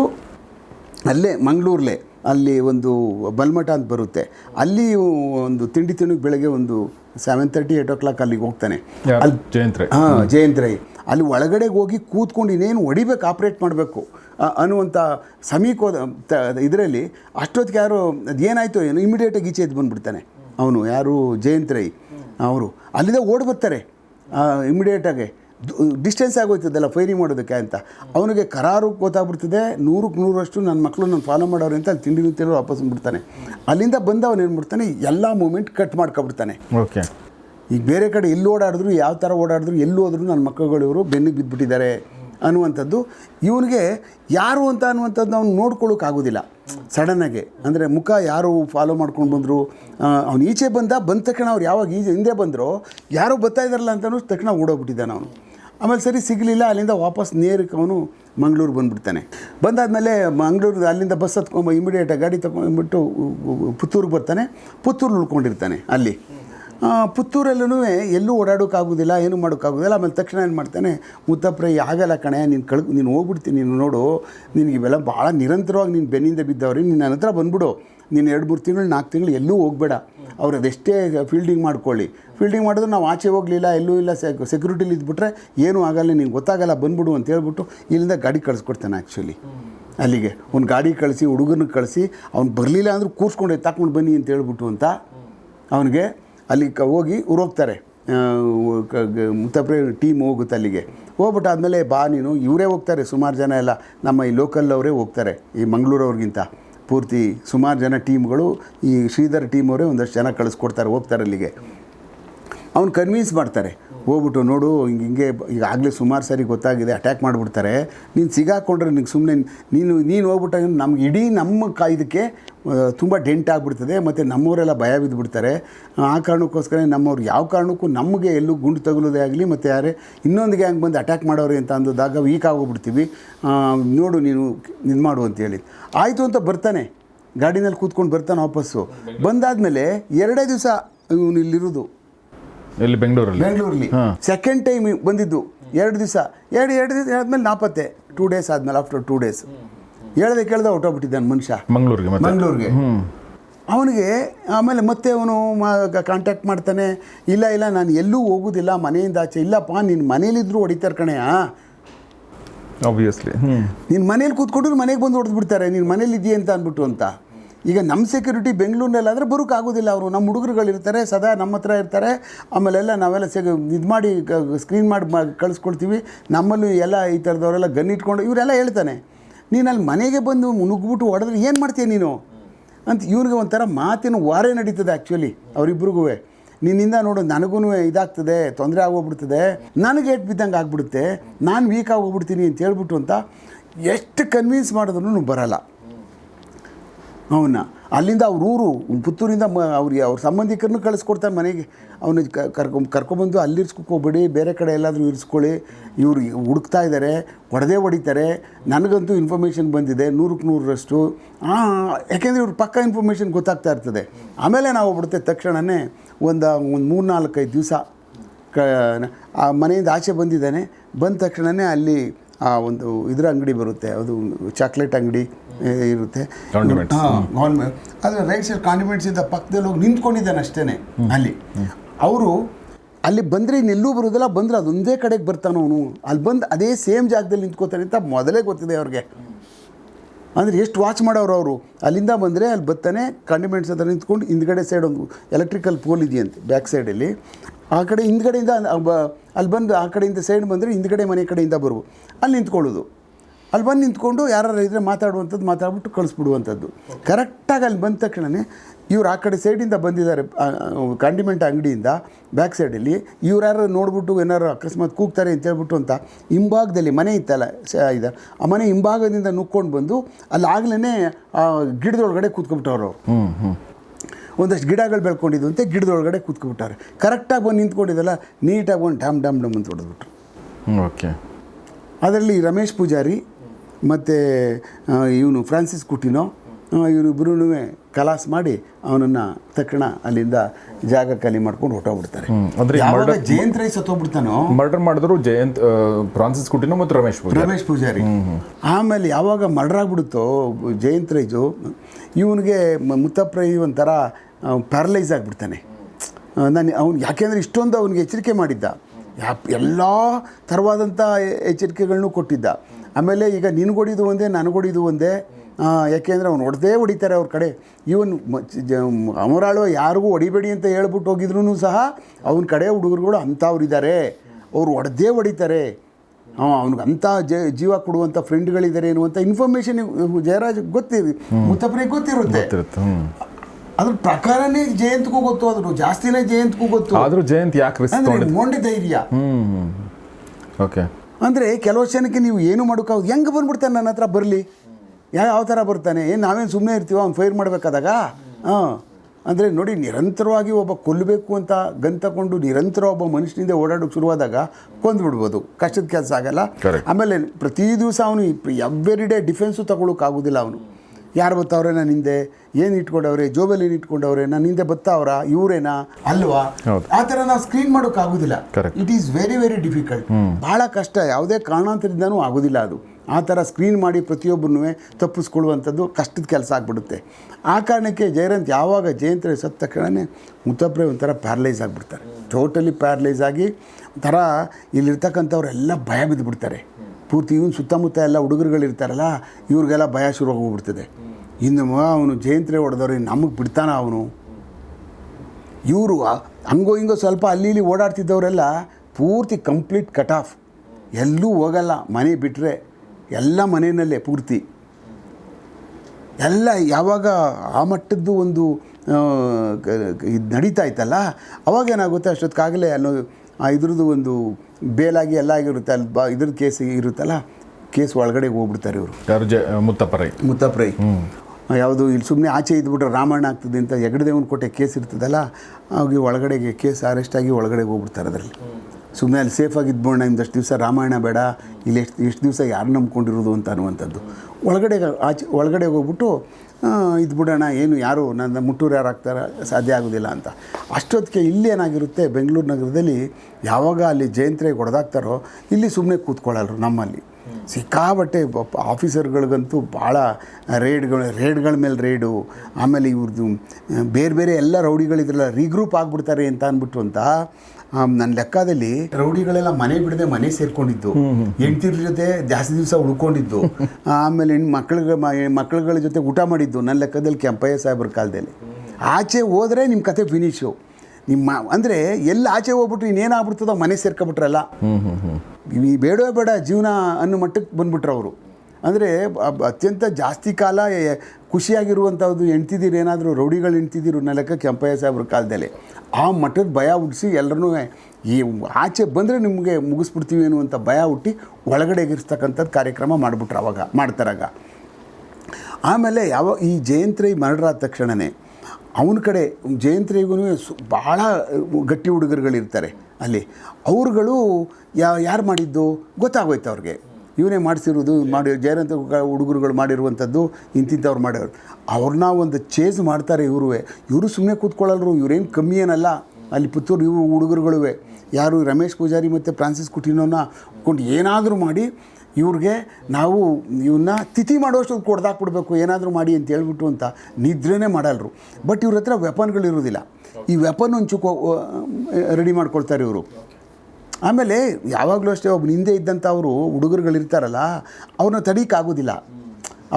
ಅಲ್ಲೇ ಮಂಗಳೂರಲ್ಲೇ ಅಲ್ಲಿ ಒಂದು ಬಲ್ಮಠ ಅಂತ ಬರುತ್ತೆ. ಅಲ್ಲಿ ಒಂದು ತಿಂಡಿ ತಿನ್ನೋಕೆ ಬೆಳಗ್ಗೆ ಒಂದು seven thirty eight o'clock ಅಲ್ಲಿಗೆ ಹೋಗ್ತಾನೆ? ಅಲ್ಲಿ ಜಯಂತ್ರೆ. ಹಾಂ ಜಯಂತ್ರೈ. ಅಲ್ಲಿ ಒಳಗಡೆ ಹೋಗಿ ಕೂತ್ಕೊಂಡು ಇನ್ನೇನು ಹೊಡಿಬೇಕು ಆಪ್ರೇಟ್ ಮಾಡಬೇಕು ಅನ್ನುವಂಥ ಸಮೀಕೋದ ಇದರಲ್ಲಿ ಅಷ್ಟೊತ್ತಿಗೆ ಯಾರು ಅದೇನಾಯಿತು ಏನು ಇಮಿಡಿಯೇಟಾಗಿ ಈಚೆ ಎದ್ದು ಬಂದುಬಿಡ್ತಾನೆ. ಅವನು ಯಾರು? ಜಯಂತ್ರೈ. ಅವರು. ಅಲ್ಲಿಂದ ಓಡಿ ಬರ್ತಾರೆ. ಇಮಿಡಿಯೇಟಾಗಿ ಡಿಸ್ಟೆನ್ಸ್ ಆಗೋಯ್ತದಲ್ಲ ಫೈರಿಂಗ್ ಮಾಡೋದಕ್ಕೆ ಅಂತ. ಅವನಿಗೆ ಕರಾರು ಗೊತ್ತಾಗ್ಬಿಡ್ತದೆ ನೂರಕ್ಕೆ ನೂರಷ್ಟು ನನ್ನ ಮಕ್ಕಳು ನಾನು ಫಾಲೋ ಮಾಡೋರು ಅಂತ ಅಲ್ಲಿ ತಿಂಡಿ ತಿಂದು ವಾಪಸ್ ಬಿಡ್ತಾನೆ ಅಲ್ಲಿಂದ ಬಂದು ಅವನು ಏನು ಬಿಡ್ತಾನೆ ಎಲ್ಲ ಮೂಮೆಂಟ್ ಕಟ್ ಮಾಡ್ಕೊಬಿಡ್ತಾನೆ. ಓಕೆ. ಈಗ ಬೇರೆ ಕಡೆ ಎಲ್ಲಿ ಓಡಾಡಿದ್ರು ಯಾವ ಥರ ಓಡಾಡಿದ್ರು ಎಲ್ಲಿ ಹೋದ್ರು ನನ್ನ ಮಕ್ಕಳುಗಳು ಇವರು ಬೆನ್ನಿಗೆ ಬಿದ್ದುಬಿಟ್ಟಿದ್ದಾರೆ ಅನ್ನುವಂಥದ್ದು. ಇವನಿಗೆ ಯಾರು ಅಂತ ಅನ್ನುವಂಥದ್ದು ಅವ್ನು ನೋಡ್ಕೊಳ್ಳೋಕ್ಕಾಗೋದಿಲ್ಲ ಸಡನ್ನಾಗೆ ಅಂದರೆ ಮುಖ ಯಾರು ಫಾಲೋ ಮಾಡ್ಕೊಂಡು ಬಂದರು ಅವ್ನು ಈಚೆ ಬಂದ ಬಂದ ತಕ್ಷಣ ಅವ್ರು ಯಾವಾಗ ಈಚೆ ಹಿಂದೆ ಬಂದರೋ ಯಾರೋ ಬರ್ತಾ ಇದ್ದಾರಲ್ಲ ಅಂತಲೂ ತಕ್ಷಣ ಓಡೋಗ್ಬಿಟ್ಟಿದ್ದಾನೆ ಅವನು. ಆಮೇಲೆ ಸರಿ ಸಿಗಲಿಲ್ಲ, ಅಲ್ಲಿಂದ ವಾಪಸ್ ನೇರಕ್ಕೆ ಅವನು ಮಂಗಳೂರು ಬಂದುಬಿಡ್ತಾನೆ. ಬಂದಾದಮೇಲೆ ಮಂಗಳೂರು ಅಲ್ಲಿಂದ ಬಸ್ ಹತ್ಕೊಂಬ ಇಮಿಡಿಯೇಟಾಗಿ ಗಾಡಿ ತಗೊಂಡ್ಬಿಟ್ಟು ಪುತ್ತೂರಿಗೆ ಬರ್ತಾನೆ. ಪುತ್ತೂರು ಉಳ್ಕೊಂಡಿರ್ತಾನೆ ಅಲ್ಲಿ. ಪುತ್ತೂರಲ್ಲೂ ಎಲ್ಲೂ ಓಡಾಡೋಕ್ಕಾಗೋದಿಲ್ಲ, ಏನು ಮಾಡೋಕ್ಕಾಗೋದಿಲ್ಲ. ಆಮೇಲೆ ತಕ್ಷಣ ಏನು ಮಾಡ್ತಾನೆ, ಮುತ್ತಪ್ರೈ ಆಗಲ್ಲ ಕಣೆ, ನೀನು ಕಳ್ ನೀನು ಹೋಗ್ಬಿಡ್ತೀನಿ, ನೀನು ನೋಡು. ನಿನಗೆ ಇವೆಲ್ಲ ಭಾಳ ನಿರಂತರವಾಗಿ ನೀನು ಬೆನ್ನಿಂದ ಬಿದ್ದವ್ರಿ ನಿನ್ನ ನನ್ನ ಹತ್ರ ಬಂದ್ಬಿಡು. ನೀನು ಎರಡು ಮೂರು ತಿಂಗಳು, ನಾಲ್ಕು ತಿಂಗಳು ಎಲ್ಲೂ ಹೋಗಬೇಡ. ಅವ್ರು ಅದೆಷ್ಟೇ ಫೀಲ್ಡಿಂಗ್ ಮಾಡ್ಕೊಳ್ಳಿ. ಫೀಲ್ಡಿಂಗ್ ಮಾಡಿದ್ರೆ ನಾವು ಆಚೆ ಹೋಗಲಿಲ್ಲ, ಎಲ್ಲೂ ಇಲ್ಲ ಸೆಕ್ಯೂರಿಟಿಲಿ ಇದ್ಬಿಟ್ರೆ ಏನೂ ಆಗಲ್ಲ, ನಿಂಗೆ ಗೊತ್ತಾಗಲ್ಲ, ಬಂದ್ಬಿಡು ಅಂತ ಹೇಳ್ಬಿಟ್ಟು ಇಲ್ಲಿಂದ ಗಾಡಿ ಕಳಿಸ್ಕೊಡ್ತಾನೆ ಆ್ಯಕ್ಚುಲಿ ಅಲ್ಲಿಗೆ. ಒಂದು ಗಾಡಿ ಕಳಿಸಿ ಹುಡುಗನ ಕಳಿಸಿ, ಅವ್ನು ಬರಲಿಲ್ಲ ಅಂದ್ರೆ ಕೂರ್ಸ್ಕೊಂಡು ಎತ್ತಾಕೊಂಡು ಬನ್ನಿ ಅಂತ ಹೇಳ್ಬಿಟ್ಟು ಅಂತ ಅವನಿಗೆ ಅಲ್ಲಿ ಕ, ಹೋಗಿ ಹೋಗ್ತಾರೆ. ಮುತ್ತಪ್ರೆ ಟೀಮ್ ಹೋಗುತ್ತೆ ಅಲ್ಲಿಗೆ. ಹೋಗ್ಬಿಟ್ಟು ಆದಮೇಲೆ ಬಾ ನೀನು, ಇವರೇ ಹೋಗ್ತಾರೆ, ಸುಮಾರು ಜನ ಎಲ್ಲ. ನಮ್ಮ ಈ ಲೋಕಲ್ ಅವರೇ ಹೋಗ್ತಾರೆ, ಈ ಮಂಗಳೂರವ್ರಿಗಿಂತ ಪೂರ್ತಿ ಸುಮಾರು ಜನ ಟೀಮ್ಗಳು ಈ ಶ್ರೀಧರ್ ಟೀಮ್ ಅವರೇ ಒಂದಷ್ಟು ಜನ ಕಳಿಸ್ಕೊಡ್ತಾರೆ ಹೋಗ್ತಾರೆ ಅಲ್ಲಿಗೆ. ಅವ್ನು ಕನ್ವಿನ್ಸ್ ಮಾಡ್ತಾರೆ. ಹೋಗ್ಬಿಟ್ಟು ನೋಡು, ಹಿಂಗೆ ಹಿಂಗೆ ಈಗಾಗಲೇ ಸುಮಾರು ಸಾರಿ ಗೊತ್ತಾಗಿದೆ, ಅಟ್ಯಾಕ್ ಮಾಡಿಬಿಡ್ತಾರೆ. ನೀನು ಸಿಗಾಕೊಂಡ್ರೆ ನಿಂಗೆ ಸುಮ್ಮನೆ ನೀನು ನೀನು ಹೋಗ್ಬಿಟ್ಟಾಗ ನಮ್ಗೆ ಇಡೀ ನಮ್ಮ ಕಾಯ್ದಕ್ಕೆ ತುಂಬ ಡೆಂಟ್ ಆಗಿಬಿಡ್ತದೆ, ಮತ್ತು ನಮ್ಮವರೆಲ್ಲ ಭಯ ಬಿದ್ದುಬಿಡ್ತಾರೆ ಆ ಕಾರಣಕ್ಕೋಸ್ಕರ ನಮ್ಮವ್ರು ಯಾವ ಕಾರಣಕ್ಕೂ ನಮಗೆ ಎಲ್ಲೂ ಗುಂಡು ತಗುಲೋದೇ ಆಗಲಿ, ಮತ್ತು ಯಾರೇ ಇನ್ನೊಂದು ಗ್ಯಾಂಗ್ ಬಂದು ಅಟ್ಯಾಕ್ ಮಾಡೋರು ಅಂತ ಅಂದಾಗ ವೀಕ್ ಆಗೋಗ್ಬಿಡ್ತೀವಿ ನೋಡು ನೀನು ಇದು ಮಾಡು ಅಂತೇಳಿ ಆಯಿತು ಅಂತ ಬರ್ತಾನೆ. ಗಾಡಿನಲ್ಲಿ ಕೂತ್ಕೊಂಡು ಬರ್ತಾನೆ ವಾಪಸ್ಸು. ಬಂದಾದಮೇಲೆ ಎರಡೇ ದಿವಸ ಇವನು ಇಲ್ಲಿರೋದು. ಎಲ್ಲಿ ಬೆಂಗಳೂರಲ್ಲಿ? ಬೆಂಗಳೂರಲ್ಲಿ. ಸೆಕೆಂಡ್ ಟೈಮ್ ಬಂದಿದ್ದು ಎರಡು ದಿವಸ. ಎರಡು ಎರಡು ದಿವಸ ಆದ್ಮೇಲೆ ನಾಪತ್ತೆ. ಟೂ ಡೇಸ್ ಆದ್ಮೇಲೆ ಆಫ್ಟರ್ ಟೂ ಡೇಸ್ ಹೇಳ್ದೆ ಕೇಳ್ದೆ ಹೊಟ್ಟೋಗ್ಬಿಟ್ಟಿದ್ದಾನೆ ಮನುಷ್ಯ. ಮಂಗಳೂರಿಗೆ ಮಂಗಳೂರಿಗೆ. ಅವನಿಗೆ ಆಮೇಲೆ ಮತ್ತೆ ಅವನು ಕಾಂಟ್ಯಾಕ್ಟ್ ಮಾಡ್ತಾನೆ. ಇಲ್ಲ ಇಲ್ಲ ನಾನು ಎಲ್ಲೂ ಹೋಗೋದಿಲ್ಲ ಮನೆಯಿಂದ ಆಚೆ. ಇಲ್ಲಪ್ಪ ನಿನ್ನ ಮನೇಲಿದ್ರು ಹೊಡಿತಾರೆ ಕಣೆಯಾ ಆಬ್ವಿಯಸ್ಲಿ ನಿನ್ನ ಮನೇಲಿ ಕೂತ್ಕೊಂಡ್ರು ಮನೆಗೆ ಬಂದು ಹೊಡೆದ್ಬಿಡ್ತಾರೆ ನಿನ್ನ ನೀನು ಮನೇಲಿ ಇದೆಯಾ ಅಂತ ಅಂದ್ಬಿಟ್ಟು ಅಂತ. ಈಗ ನಮ್ಮ ಸೆಕ್ಯೂರಿಟಿ ಬೆಂಗಳೂರಿನಲ್ಲಾದರೆ ಬರೋಕ್ಕಾಗೋದಿಲ್ಲ ಅವರು. ನಮ್ಮ ಹುಡುಗರುಗಳಿರ್ತಾರೆ, ಸದಾ ನಮ್ಮ ಹತ್ರ ಇರ್ತಾರೆ. ಆಮೇಲೆಲ್ಲ ನಾವೆಲ್ಲ ಸೆ ಇದು ಮಾಡಿ ಸ್ಕ್ರೀನ್ ಮಾಡಿ ಮಾ, ಕಳಿಸ್ಕೊಳ್ತೀವಿ. ನಮ್ಮಲ್ಲೂ ಎಲ್ಲ ಈ ಥರದವರೆಲ್ಲ ಗನ್ ಇಟ್ಕೊಂಡು ಇವರೆಲ್ಲ ಹೇಳ್ತಾನೆ ನೀನು ಅಲ್ಲಿ ಮನೆಗೆ ಬಂದು ಮುನುಗ್ಬಿಟ್ಟು ಹೊಡೆದ್ರೆ ಏನು ಮಾಡ್ತೀಯ ನೀನು? ಅಂತ ಇವ್ರಿಗೆ ಒಂಥರ ಮಾತಿನ ವಾರೆ ನಡೀತದೆ ಆ್ಯಕ್ಚುಲಿ ಅವರಿಬ್ರಿಗೂ. ನಿನ್ನಿಂದ ನೋಡು ನನಗೂ ಇದಾಗ್ತದೆ, ತೊಂದರೆ ಆಗೋಗ್ಬಿಡ್ತದೆ. ನನಗೆ ಏಟ್ ಬಿದ್ದಂಗೆ ಆಗ್ಬಿಡುತ್ತೆ. ನಾನು ವೀಕ್ ಆಗೋಗ್ಬಿಡ್ತೀನಿ ಅಂತ ಹೇಳ್ಬಿಟ್ಟು ಅಂತ ಎಷ್ಟು ಕನ್ವಿನ್ಸ್ ಮಾಡಿದ್ರು ಬರಲ್ಲ. ಅವನ್ನ. ಅಲ್ಲಿಂದ ಅವ್ರ ಊರು ಪುತ್ತೂರಿಂದ ಮ ಅವ್ರಿಗೆ ಅವ್ರ ಸಂಬಂಧಿಕರನ್ನು ಕಳಿಸ್ಕೊಡ್ತಾರೆ ಮನೆಗೆ. ಅವನ ಕರ್ಕೊಂಡು ಕರ್ಕೊಂಬಂದು ಅಲ್ಲಿ ಇರಿಸ್ಕೋಬೇಡಿ, ಬೇರೆ ಕಡೆ ಎಲ್ಲಾದರೂ ಇರಿಸ್ಕೊಳ್ಳಿ. ಇವರು ಹುಡುಕ್ತಾ ಇದ್ದಾರೆ ಹೊಡೆದೇ ಹೊಡಿತಾರೆ. ನನಗಂತೂ ಇನ್ಫಾರ್ಮೇಷನ್ ಬಂದಿದೆ, ನೂರಕ್ಕೆ ನೂರರಷ್ಟು. ಯಾಕೆಂದರೆ ಇವ್ರ ಪಕ್ಕ ಇನ್ಫಾರ್ಮೇಷನ್ ಗೊತ್ತಾಗ್ತಾ ಇರ್ತದೆ. ಆಮೇಲೆ ನಾವು ಬಿಡುತ್ತೆ ತಕ್ಷಣವೇ ಒಂದು ಒಂದು ಮೂರು ನಾಲ್ಕೈದು ದಿವಸ ಕ, ಆ ಮನೆಯಿಂದ ಆಚೆ ಬಂದಿದ್ದಾನೆ. ಬಂದ ತಕ್ಷಣವೇ ಅಲ್ಲಿ ಆ ಒಂದು ಇದರ ಅಂಗಡಿ ಬರುತ್ತೆ, ಅದು ಚಾಕ್ಲೇಟ್ ಅಂಗಡಿ. ಇರುತ್ತೆ. ಗೌರ್ಮೆಂಟ್ ಆದರೆ ರೈಟ್ ಸೈಡ್ ಕಾಂಡಿಮೆಂಟ್ಸ್ ಇದ್ದ ಪಕ್ಕದಲ್ಲಿ ಹೋಗಿ ನಿಂತ್ಕೊಂಡಿದ್ದಾನೆ ಅಷ್ಟೇ ಅಲ್ಲಿ. ಅವರು ಅಲ್ಲಿ ಬಂದರೆ ಇನ್ನೆಲ್ಲೂ ಬರೋದಿಲ್ಲ ಬಂದರೆ ಅದೊಂದೇ ಕಡೆಗೆ ಬರ್ತಾನೆ ಅವನು. ಅಲ್ಲಿ ಬಂದು ಅದೇ ಸೇಮ್ ಜಾಗದಲ್ಲಿ ನಿಂತ್ಕೋತಾನೆ ಅಂತ ಮೊದಲೇ ಗೊತ್ತಿದೆ ಅವ್ರಿಗೆ. ಅಂದರೆ ಎಷ್ಟು ವಾಚ್ ಮಾಡೋರು ಅವರು. ಅಲ್ಲಿಂದ ಬಂದರೆ ಅಲ್ಲಿ ಬರ್ತಾನೆ ಕಾಂಡಿಮೆಂಟ್ಸ್ ಹತ್ರ ನಿಂತ್ಕೊಂಡು ಹಿಂದ್ಗಡೆ ಸೈಡ್ ಒಂದು ಎಲೆಕ್ಟ್ರಿಕಲ್ ಪೋಲ್ ಇದೆಯಂತೆ ಬ್ಯಾಕ್ ಸೈಡಲ್ಲಿ ಆ ಕಡೆ ಹಿಂದ್ಗಡೆಯಿಂದ ಅಲ್ಲಿ ಬಂದು ಆ ಕಡೆಯಿಂದ ಸೈಡ್ ಬಂದರೆ ಹಿಂದ್ಗಡೆ ಮನೆ ಕಡೆಯಿಂದ ಬರುವು ಅಲ್ಲಿ ನಿಂತ್ಕೊಳ್ಳೋದು ಅಲ್ಲಿ ಬಂದು ನಿಂತ್ಕೊಂಡು ಯಾರು ಇದ್ದರೆ ಮಾತಾಡುವಂಥದ್ದು ಮಾತಾಡ್ಬಿಟ್ಟು ಕಳಿಸ್ಬಿಡುವಂಥದ್ದು. ಕರೆಕ್ಟಾಗಿ ಅಲ್ಲಿ ಬಂದ ತಕ್ಷಣವೇ ಇವ್ರು ಆ ಕಡೆ ಸೈಡಿಂದ ಬಂದಿದ್ದಾರೆ ಕಾಂಡಿಮೆಂಟ್ ಅಂಗಡಿಯಿಂದ ಬ್ಯಾಕ್ ಸೈಡಲ್ಲಿ ಇವ್ರು ಯಾರು ನೋಡ್ಬಿಟ್ಟು ಏನಾರು ಅಕಸ್ಮಾತ್ ಕೂಗ್ತಾರೆ ಅಂತ ಹೇಳ್ಬಿಟ್ಟು ಅಂತ ಹಿಂಭಾಗದಲ್ಲಿ ಮನೆ ಇತ್ತಲ್ಲ ಸ- ಇದೆ ಆ ಮನೆ ಹಿಂಭಾಗದಿಂದ ನುಕ್ಕೊಂಡು ಬಂದು ಅಲ್ಲಿ ಆಗ್ಲೇ ಆ ಗಿಡದೊಳಗಡೆ ಕೂತ್ಕೊಬಿಟ್ಟವ್ರು ಅವರು. ಒಂದಷ್ಟು ಗಿಡಗಳು ಬೆಳ್ಕೊಂಡಿದ್ದು ಅಂತ ಗಿಡದೊಳಗಡೆ ಕೂತ್ಕೊಬಿಟ್ಟಾರೆ. ಕರೆಕ್ಟಾಗಿ ಬಂದು ನಿಂತ್ಕೊಂಡಿದ್ದಲ್ಲ ನೀಟಾಗಿ ಒಂದು ಡಮ್ ಡಮ್ ಡಮ್ ಅಂತ ಹೊಡೆದ್ಬಿಟ್ರು. ಓಕೆ ಅದರಲ್ಲಿ ರಮೇಶ್ ಪೂಜಾರಿ ಮತ್ತು ಇವನು ಫ್ರಾನ್ಸಿಸ್ ಕುಟಿನೋ ಇವರಿಬ್ಬರೂ ಕಲಾಸ್ ಮಾಡಿ ಅವನನ್ನು ತಕ್ಷಣ ಅಲ್ಲಿಂದ ಜಾಗ ಖಾಲಿ ಮಾಡ್ಕೊಂಡು ಹೊಟ್ಟೋಗ್ಬಿಡ್ತಾರೆ ಅಂದರೆ ಜಯಂತ್ ರೈ ಸತ್ತೋಗ್ಬಿಡ್ತಾನೋ ಮರ್ಡರ್ ಮಾಡಿದ್ರು ಜಯಂತ್ ಫ್ರಾನ್ಸಿಸ್ ಕುಟಿನೋ ಮತ್ತು ರಮೇಶ್ ಪೂಜಾರಿ. ರಮೇಶ್ ಪೂಜಾರಿ. ಆಮೇಲೆ ಯಾವಾಗ ಮರ್ಡರ್ ಆಗ್ಬಿಡುತ್ತೋ ಜಯಂತ್ ರೈಜು ಇವನಿಗೆ ಮುತ್ತಪ್ರೈ ಒಂಥರ ಪ್ಯಾರಲೈಸ್ ಆಗಿಬಿಡ್ತಾನೆ. ನಾನು ಅವ್ನು ಯಾಕೆಂದರೆ ಇಷ್ಟೊಂದು ಅವನಿಗೆ ಎಚ್ಚರಿಕೆ ಮಾಡಿದ್ದ. ಯಾ ಎಲ್ಲ ಥರವಾದಂಥ ಎಚ್ಚರಿಕೆಗಳನ್ನೂ ಕೊಟ್ಟಿದ್ದ. ಆಮೇಲೆ ಈಗ ನಿನಗೊಡಿದು ಒಂದೇ ನನಗೊಡಿದು ಒಂದೇ. ಯಾಕೆಂದರೆ ಅವ್ನು ಹೊಡೆದೇ ಹೊಡಿತಾರೆ ಅವ್ರ ಕಡೆ. ಇವನ್ ಅಮರಾಳು ಯಾರಿಗೂ ಹೊಡಿಬೇಡಿ ಅಂತ ಹೇಳ್ಬಿಟ್ಟು ಹೋಗಿದ್ರು ಸಹ ಅವನ ಕಡೆ ಹುಡುಗರುಗಳು ಅಂಥವ್ರಿದ್ದಾರೆ ಅವ್ರು ಹೊಡೆದೇ ಹೊಡಿತಾರೆ. ಹಾಂ ಅವ್ನಿಗೆ ಅಂಥ ಜೀವ ಕೊಡುವಂಥ ಫ್ರೆಂಡ್ಗಳಿದ್ದಾರೆ ಅನ್ನುವಂಥ ಇನ್ಫಾರ್ಮೇಷನ್ ಜಯರಾಜ್ ಗೊತ್ತಿದೆ ಮುತ್ತಪ್ಪನಿಗೆ ಗೊತ್ತಿರುತ್ತೆ. ಅದ್ರ ಪ್ರಕಾರನೇ ಜಯಂತ್ಗೂ ಗೊತ್ತು ಅದ್ರ ಜಾಸ್ತಿನೇ ಜಯಂತ್ಗೂ ಗೊತ್ತು. ಆದ್ರೂ ಜಯಂತ್ ಯಾಕೆ ಮೊಂಡೆ ಧೈರ್ಯ. ಓಕೆ ಅಂದರೆ ಕೆಲವು ಜನಕ್ಕೆ ನೀವು ಏನು ಮಾಡೋಕ್ಕಾಗ ಹೆಂಗೆ ಬಂದ್ಬಿಡ್ತಾನೆ ನನ್ನ ಹತ್ರ ಬರಲಿ? ಯಾವ ಯಾವ ಥರ ಬರ್ತಾನೆ? ಏನು ನಾವೇನು ಸುಮ್ಮನೆ ಇರ್ತೀವೋ ಅವ್ನು ಫೈರ್ ಮಾಡಬೇಕಾದಾಗ? ಹಾಂ. ಅಂದರೆ ನೋಡಿ ನಿರಂತರವಾಗಿ ಒಬ್ಬ ಕೊಲ್ಲಬೇಕು ಅಂತ ಗನ್ ತಗೊಂಡು ನಿರಂತರ ಒಬ್ಬ ಮನುಷ್ಯನಿಂದ ಓಡಾಡೋಕೆ ಶುರುವಾದಾಗ ಕೊಂದ್ಬಿಡ್ಬೋದು. ಕಷ್ಟದ ಕೆಲಸ ಆಗಲ್ಲ. ಆಮೇಲೆ ಪ್ರತಿ ದಿವಸ ಅವನು ಎವ್ರಿ ಡೇ ಡಿಫೆನ್ಸು ತಗೊಳ್ಳೋಕ್ಕಾಗೋದಿಲ್ಲ ಅವನು. ಯಾರು ಬತ್ತವ್ರೆ? ನಾನು ಹಿಂದೆ. ಏನು ಇಟ್ಕೊಂಡವ್ರೆ? ಜೋಬಲ್ಲಿ ಏನು ಇಟ್ಕೊಂಡವ್ರೆ? ನಾನು ಹಿಂದೆ ಬತ್ತಾವ್ರ ಇವರೇನಾ? ಅಲ್ವಾ. ಆ ಥರ ನಾವು ಸ್ಕ್ರೀನ್ ಮಾಡೋಕ್ಕಾಗೋದಿಲ್ಲ. It is very very difficult ಭಾಳ ಕಷ್ಟ. ಯಾವುದೇ ಕಾರಣಾಂತರದಿಂದನೂ ಆಗೋದಿಲ್ಲ ಅದು. ಆ ಥರ ಸ್ಕ್ರೀನ್ ಮಾಡಿ ಪ್ರತಿಯೊಬ್ಬರನ್ನೂ ತಪ್ಪಿಸ್ಕೊಳ್ಳುವಂಥದ್ದು ಕಷ್ಟದ ಕೆಲಸ ಆಗಿಬಿಡುತ್ತೆ. ಆ ಕಾರಣಕ್ಕೆ ಜಯರಂತ್ ಯಾವಾಗ ಜಯಂತ ಸತ್ತ ತಕ್ಷಣವೇ ಮುತ್ತಪ್ರೆ ಒಂಥರ ಪ್ಯಾರಲೈಸ್ ಆಗಿಬಿಡ್ತಾರೆ. ಟೋಟಲಿ ಪ್ಯಾರಲೈಸ್ ಆಗಿ ಒಂಥರ ಇಲ್ಲಿರ್ತಕ್ಕಂಥವ್ರೆಲ್ಲ ಭಯ ಬಿದ್ದುಬಿಡ್ತಾರೆ ಪೂರ್ತಿ ಇವನು ಸುತ್ತಮುತ್ತ ಎಲ್ಲ ಹುಡುಗರುಗಳಿರ್ತಾರಲ್ಲ ಇವ್ರಿಗೆಲ್ಲ ಭಯ ಶುರು ಹೋಗ್ಬಿಡ್ತದೆ ಇನ್ನು ಅವನು ಜಯಂತ್ರೆ ಹೊಡೆದವ್ರಿ, ನಮಗೆ ಬಿಡ್ತಾನ ಅವನು? ಇವರು ಹಂಗೋ ಹಿಂಗೋ ಸ್ವಲ್ಪ ಅಲ್ಲಿ ಇಲ್ಲಿ ಓಡಾಡ್ತಿದ್ದವರೆಲ್ಲ ಪೂರ್ತಿ ಕಂಪ್ಲೀಟ್ ಕಟ್ ಆಫ್. ಎಲ್ಲೂ ಹೋಗಲ್ಲ, ಮನೆ ಬಿಟ್ಟರೆ ಎಲ್ಲ ಮನೆಯಲ್ಲೇ ಪೂರ್ತಿ. ಎಲ್ಲ ಯಾವಾಗ ಆ ಮಟ್ಟದ್ದು ಒಂದು ಇದು ನಡೀತಾ ಇತ್ತಲ್ಲ, ಅವಾಗ ಏನಾಗುತ್ತೆ ಅಷ್ಟೊತ್ತಿಗಾಗಲೇ ಆ ಇದ್ರದ್ದು ಒಂದು ಬೇಲಾಗಿ ಎಲ್ಲ ಆಗಿರುತ್ತೆ. ಅಲ್ಲಿ ಬಾ ಇದ್ರದ್ದು ಕೇಸ್ ಇರುತ್ತಲ್ಲ? ಕೇಸ್ ಒಳಗಡೆ ಹೋಗ್ಬಿಡ್ತಾರೆ ಇವರು. ಯಾರು ಜ ಮುತ್ತಪ್ಪರೈ ಮುತ್ತಪ್ರೈ ಯಾವುದು ಇಲ್ಲಿ ಸುಮ್ಮನೆ ಆಚೆ ಇದ್ಬಿಟ್ರೆ ರಾಮಾಯಣ ಆಗ್ತದೆ ಅಂತ ಹೆಗಡೆದೇವನ ಕೋಟೆ ಕೇಸ್ ಇರ್ತದಲ್ಲ ಆಗಿ ಒಳಗಡೆಗೆ ಕೇಸ್ ಅರೆಸ್ಟ್ ಆಗಿ ಒಳಗಡೆ ಹೋಗ್ಬಿಡ್ತಾರೆ ಅದರಲ್ಲಿ. ಸುಮ್ಮನೆ ಅಲ್ಲಿ ಸೇಫಾಗಿ ಇದ್ಬೋಣ ಇಂದಷ್ಟು ದಿವಸ ರಾಮಾಯಣ ಬೇಡ, ಇಲ್ಲಿ ಎಷ್ಟು ಎಷ್ಟು ದಿವಸ ಯಾರು ನಂಬ್ಕೊಂಡಿರೋದು ಅಂತ ಅನ್ನುವಂಥದ್ದು. ಒಳಗಡೆ ಆಚೆ, ಒಳಗಡೆ ಹೋಗ್ಬಿಟ್ಟು ಇದು ಬಿಡೋಣ, ಏನು ಯಾರು, ನನ್ನ ಮುಟ್ಟೂರು ಯಾರು ಆಗ್ತಾರೆ, ಸಾಧ್ಯ ಆಗೋದಿಲ್ಲ ಅಂತ. ಅಷ್ಟೊತ್ತಿಗೆ ಇಲ್ಲಿ ಏನಾಗಿರುತ್ತೆ, ಬೆಂಗಳೂರು ನಗರದಲ್ಲಿ ಯಾವಾಗ ಅಲ್ಲಿ ಜಯಂತ್ರೆ ಹೊಡೆದಾಗ್ತಾರೋ, ಇಲ್ಲಿ ಸುಮ್ಮನೆ ಕೂತ್ಕೊಳ್ಳಲ್ರು ನಮ್ಮಲ್ಲಿ. ಸಿಕ್ಕಾಬಟ್ಟೆ ಆಫೀಸರ್ಗಳಿಗಂತೂ ಭಾಳ ರೇಡ್ಗಳು, ರೇಡ್ಗಳ ಮೇಲೆ ರೇಡು, ಆಮೇಲೆ ಇವ್ರದ್ದು ಬೇರೆ ಬೇರೆ ಎಲ್ಲ ರೌಡಿಗಳಿದ್ರಲ್ಲ, ರೀಗ್ರೂಪ್ ಆಗಿಬಿಡ್ತಾರೆ ಅಂತ ಅಂದ್ಬಿಟ್ಟು ಅಂತ ನನ್ನ ಲೆಕ್ಕದಲ್ಲಿ ರೌಡಿಗಳೆಲ್ಲ ಮನೆ ಬಿಡದೆ ಮನೆ ಸೇರ್ಕೊಂಡಿದ್ದು. ಹೆಂಡ್ತಿರ ಜೊತೆ ಜಾಸ್ತಿ ದಿವಸ ಉಳ್ಕೊಂಡಿದ್ದು. [laughs] ಆಮೇಲೆ ಹೆಣ್ಣು ಮಕ್ಕಳಿಗೆ ಮಕ್ಕಳುಗಳ ಜೊತೆ ಊಟ ಮಾಡಿದ್ದು ನನ್ನ ಲೆಕ್ಕದಲ್ಲಿ ಕೆಂಪಯ್ಯ ಸಾಹೇಬ್ರ ಕಾಲದಲ್ಲಿ. ಆಚೆ ಹೋದರೆ ನಿಮ್ಮ ಕತೆ ಫಿನಿಶು ನಿಮ್ಮ ಅಂದರೆ ಎಲ್ಲ ಆಚೆ ಹೋಗ್ಬಿಟ್ರು ಇನ್ನೇನಾಗ್ಬಿಡ್ತದೋ ಮನೆ ಸೇರ್ಕೊಬಿಟ್ರಲ್ಲ ಈ ಬೇಡವೇ ಬೇಡ ಜೀವನ ಅನ್ನೋ ಮಟ್ಟಕ್ಕೆ ಬಂದ್ಬಿಟ್ರು ಅವರು. ಅಂದರೆ ಅತ್ಯಂತ ಜಾಸ್ತಿ ಕಾಲ ಖುಷಿಯಾಗಿರುವಂಥದ್ದು ಹೆಣ್ತಿದ್ದೀರು ಏನಾದರೂ ರೌಡಿಗಳು ಹೆಣ್ತಿದ್ದೀರು ನೆಲಕ ಕೆಂಪಯ್ಯ ಸಾಹೇಬ್ರ ಕಾಲದಲ್ಲಿ. ಆ ಮಠದ ಭಯ ಹುಟ್ಟಿಸಿ ಎಲ್ಲರೂ ಈ ಆಚೆ ಬಂದರೆ ನಿಮಗೆ ಮುಗಿಸ್ಬಿಡ್ತೀವಿ ಅನ್ನುವಂಥ ಭಯ ಹುಟ್ಟಿ ಒಳಗಡೆಗಿರ್ತಕ್ಕಂಥದ್ದು ಕಾರ್ಯಕ್ರಮ ಮಾಡಿಬಿಟ್ರು ಅವಾಗ ಮಾಡ್ತಾರಾಗ ಆಮೇಲೆ ಯಾವ, ಈ ಜಯಂತ್ರಿ ಮರ್ಡರ್ ಆದ ತಕ್ಷಣವೇ ಅವನ ಕಡೆ, ಜಯಂತ್ರಿಗೂ ಸು ಭಾಳ ಗಟ್ಟಿ ಹುಡುಗರುಗಳಿರ್ತಾರೆ ಅಲ್ಲಿ. ಅವ್ರುಗಳು ಯಾ, ಯಾರು ಮಾಡಿದ್ದು? ಗೊತ್ತಾಗೋಯ್ತು ಅವ್ರಿಗೆ. ಇವನೇ ಮಾಡಿಸಿರೋದು, ಮಾಡಿ ಜಯರಂತ ಹುಡುಗರುಗಳು ಮಾಡಿರುವಂಥದ್ದು ಇಂತಿಂಥವ್ರು ಮಾಡ್ಯಾರು. ಅವ್ರನ್ನ ಒಂದು ಚೇಸ್ ಮಾಡ್ತಾರೆ ಇವರು ಇವರು ಸುಮ್ಮನೆ ಕೂತ್ಕೊಳ್ಳಲ್ರು ಇವ್ರೇನು ಕಮ್ಮಿ ಏನಲ್ಲ. ಅಲ್ಲಿ ಪುತ್ತೂರು ಇವು ಹುಡುಗರುಗಳುವೆ. ಯಾರು ರಮೇಶ್ ಪೂಜಾರಿ ಮತ್ತು ಫ್ರಾನ್ಸಿಸ್ ಕುಟಿನೋನ ಕೊಂಡು ಏನಾದರೂ ಮಾಡಿ ಇವ್ರಿಗೆ ನಾವು ಇವನ್ನ ತಿಥಿ ಮಾಡೋಷ್ಟು ಕೊಡ್ದಾಕ್ಬಿಡ್ಬೇಕು, ಏನಾದರೂ ಮಾಡಿ ಅಂತ ಹೇಳ್ಬಿಟ್ಟು ಅಂತ ನಿದ್ರೆನೇ ಮಾಡಲ್ರು. ಬಟ್ ಇವ್ರ ಹತ್ರ ವೆಪನ್ಗಳಿರೋದಿಲ್ಲ ಈ ವೆಪನ್ ಒಂಚೂಕು ರೆಡಿ ಮಾಡ್ಕೊಳ್ತಾರೆ ಇವರು. ಆಮೇಲೆ ಯಾವಾಗಲೂ ಅಷ್ಟೇ ಒಬ್ಬ ಹಿಂದೆ ಇದ್ದಂಥ ಅವರು ಹುಡುಗರುಗಳಿರ್ತಾರಲ್ಲ, ಅವ್ರನ್ನ ತಡೀಕಾಗೋದಿಲ್ಲ.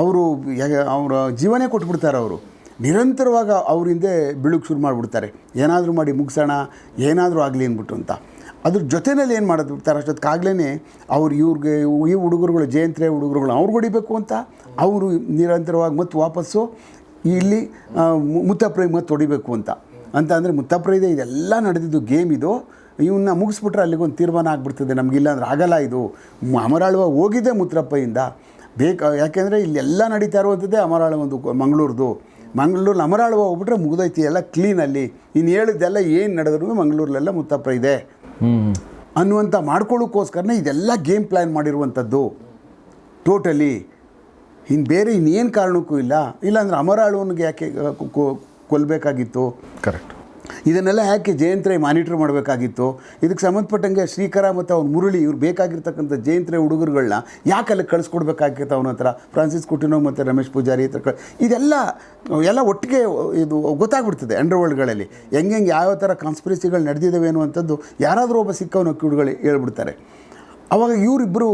ಅವರು ಅವರ ಜೀವನೇ ಕೊಟ್ಬಿಡ್ತಾರೆ ಅವರು. ನಿರಂತರವಾಗಿ ಅವ್ರ ಹಿಂದೆ ಬೀಳಕ್ಕೆ ಶುರು ಮಾಡಿಬಿಡ್ತಾರೆ. ಏನಾದರೂ ಮಾಡಿ ಮುಗಿಸೋಣ, ಏನಾದರೂ ಆಗಲಿ ಅಂದ್ಬಿಟ್ಟು ಅಂತ. ಅದ್ರ ಜೊತೆಯಲ್ಲಿ ಏನು ಮಾಡೋದು ಬಿಡ್ತಾರೆ? ಅಷ್ಟೊತ್ತಿಗಾಗಲೇ ಅವ್ರು ಇವ್ರಿಗೆ, ಈ ಹುಡುಗರುಗಳು, ಜಯಂತ್ರೆ ಹುಡುಗರುಗಳು ಅವ್ರು ಹೊಡಿಬೇಕು ಅಂತ ಅವರು ನಿರಂತರವಾಗಿ ಮತ್ತೆ ವಾಪಸ್ಸು ಇಲ್ಲಿ ಮುತ್ತಪ್ರೈ ಮತ್ತೆ ಹೊಡಿಬೇಕು ಅಂತ. ಅಂತ ಅಂದರೆ ಮುತ್ತಪ್ರೈದೆ ಇದೆಲ್ಲ ನಡೆದಿದ್ದು ಗೇಮ್ ಇದು. ಇವನ್ನ ಮುಗಿಸ್ಬಿಟ್ರೆ ಅಲ್ಲಿಗೊಂದು ತೀರ್ಮಾನ ಆಗ್ಬಿಡ್ತದೆ ನಮಗಿಲ್ಲ ಅಂದ್ರೆ ಆಗಲ್ಲ ಇದು. ಅಮರಾಳುವ ಹೋಗಿದೆ ಮುತ್ರಪ್ಪಯಿಂದ. ಬೇಕು ಯಾಕೆಂದರೆ ಇಲ್ಲೆಲ್ಲ ನಡೀತಾ ಇರುವಂಥದ್ದೇ ಅಮರಾಳ ಒಂದು ಮಂಗಳೂರ್ದು. ಮಂಗಳೂರಲ್ಲಿ ಅಮರಾಳುವ ಹೋಗ್ಬಿಟ್ರೆ ಮುಗಿದೈತಿ ಎಲ್ಲ ಕ್ಲೀನಲ್ಲಿ ಇನ್ನು ಹೇಳಿದ್ದೆಲ್ಲ ಏನು ನಡೆದ್ರು ಮಂಗಳೂರಲ್ಲೆಲ್ಲ ಮುತ್ತಪ್ಪ ಇದೆ. ಅನ್ನುವಂಥ ಮಾಡ್ಕೊಳ್ಳೋಕ್ಕೋಸ್ಕರನೇ ಇದೆಲ್ಲ ಗೇಮ್ ಪ್ಲ್ಯಾನ್ ಮಾಡಿರುವಂಥದ್ದು. ಟೋಟಲಿ ಇನ್ನು ಬೇರೆ ಇನ್ನೇನು ಕಾರಣಕ್ಕೂ ಇಲ್ಲ. ಇಲ್ಲಾಂದ್ರೆ ಅಮರಾಳುವನಿಗೆ ಯಾಕೆ ಕೊಲ್ಲಬೇಕಾಗಿತ್ತು ಕರೆಕ್ಟ್ ಇದನ್ನೆಲ್ಲ ಯಾಕೆ ಜಯಂತ್ರೆ ಮಾನಿಟ್ರ್ ಮಾಡಬೇಕಾಗಿತ್ತು? ಇದಕ್ಕೆ ಸಂಬಂಧಪಟ್ಟಂಗೆ ಶ್ರೀಕರ ಮತ್ತು ಅವ್ನ ಮುರಳಿ ಇವ್ರು ಬೇಕಾಗಿರ್ತಕ್ಕಂಥ ಜಯಂತ್ರೆ ಹುಡುಗರುಗಳನ್ನ ಯಾಕೆ ಅಲ್ಲಿ ಕಳಿಸ್ಕೊಡ್ಬೇಕಾಗಿತ್ತು ಅವನ ಹತ್ರ? ಫ್ರಾನ್ಸಿಸ್ ಕುಟಿನೋ ಮತ್ತು ರಮೇಶ್ ಪೂಜಾರಿ ಹತ್ರ ಇದೆಲ್ಲ, ಎಲ್ಲ ಒಟ್ಟಿಗೆ ಇದು ಗೊತ್ತಾಗ್ಬಿಡ್ತದೆ ಅಂಡರ್ವರ್ಲ್ಡ್ಗಳಲ್ಲಿ. ಹೆಂಗೆ ಹೆಂಗೆ ಯಾವ ಥರ ಕಾನ್ಸ್ಪಿರಸಿಗಳು ನಡೆದಿದ್ದಾವೆ ಅನ್ನುವಂಥದ್ದು ಯಾರಾದರೂ ಒಬ್ಬ ಸಿಕ್ಕವನ ಕಿಡುಗಳು ಹೇಳ್ಬಿಡ್ತಾರೆ. ಅವಾಗ ಇವರಿಬ್ಬರು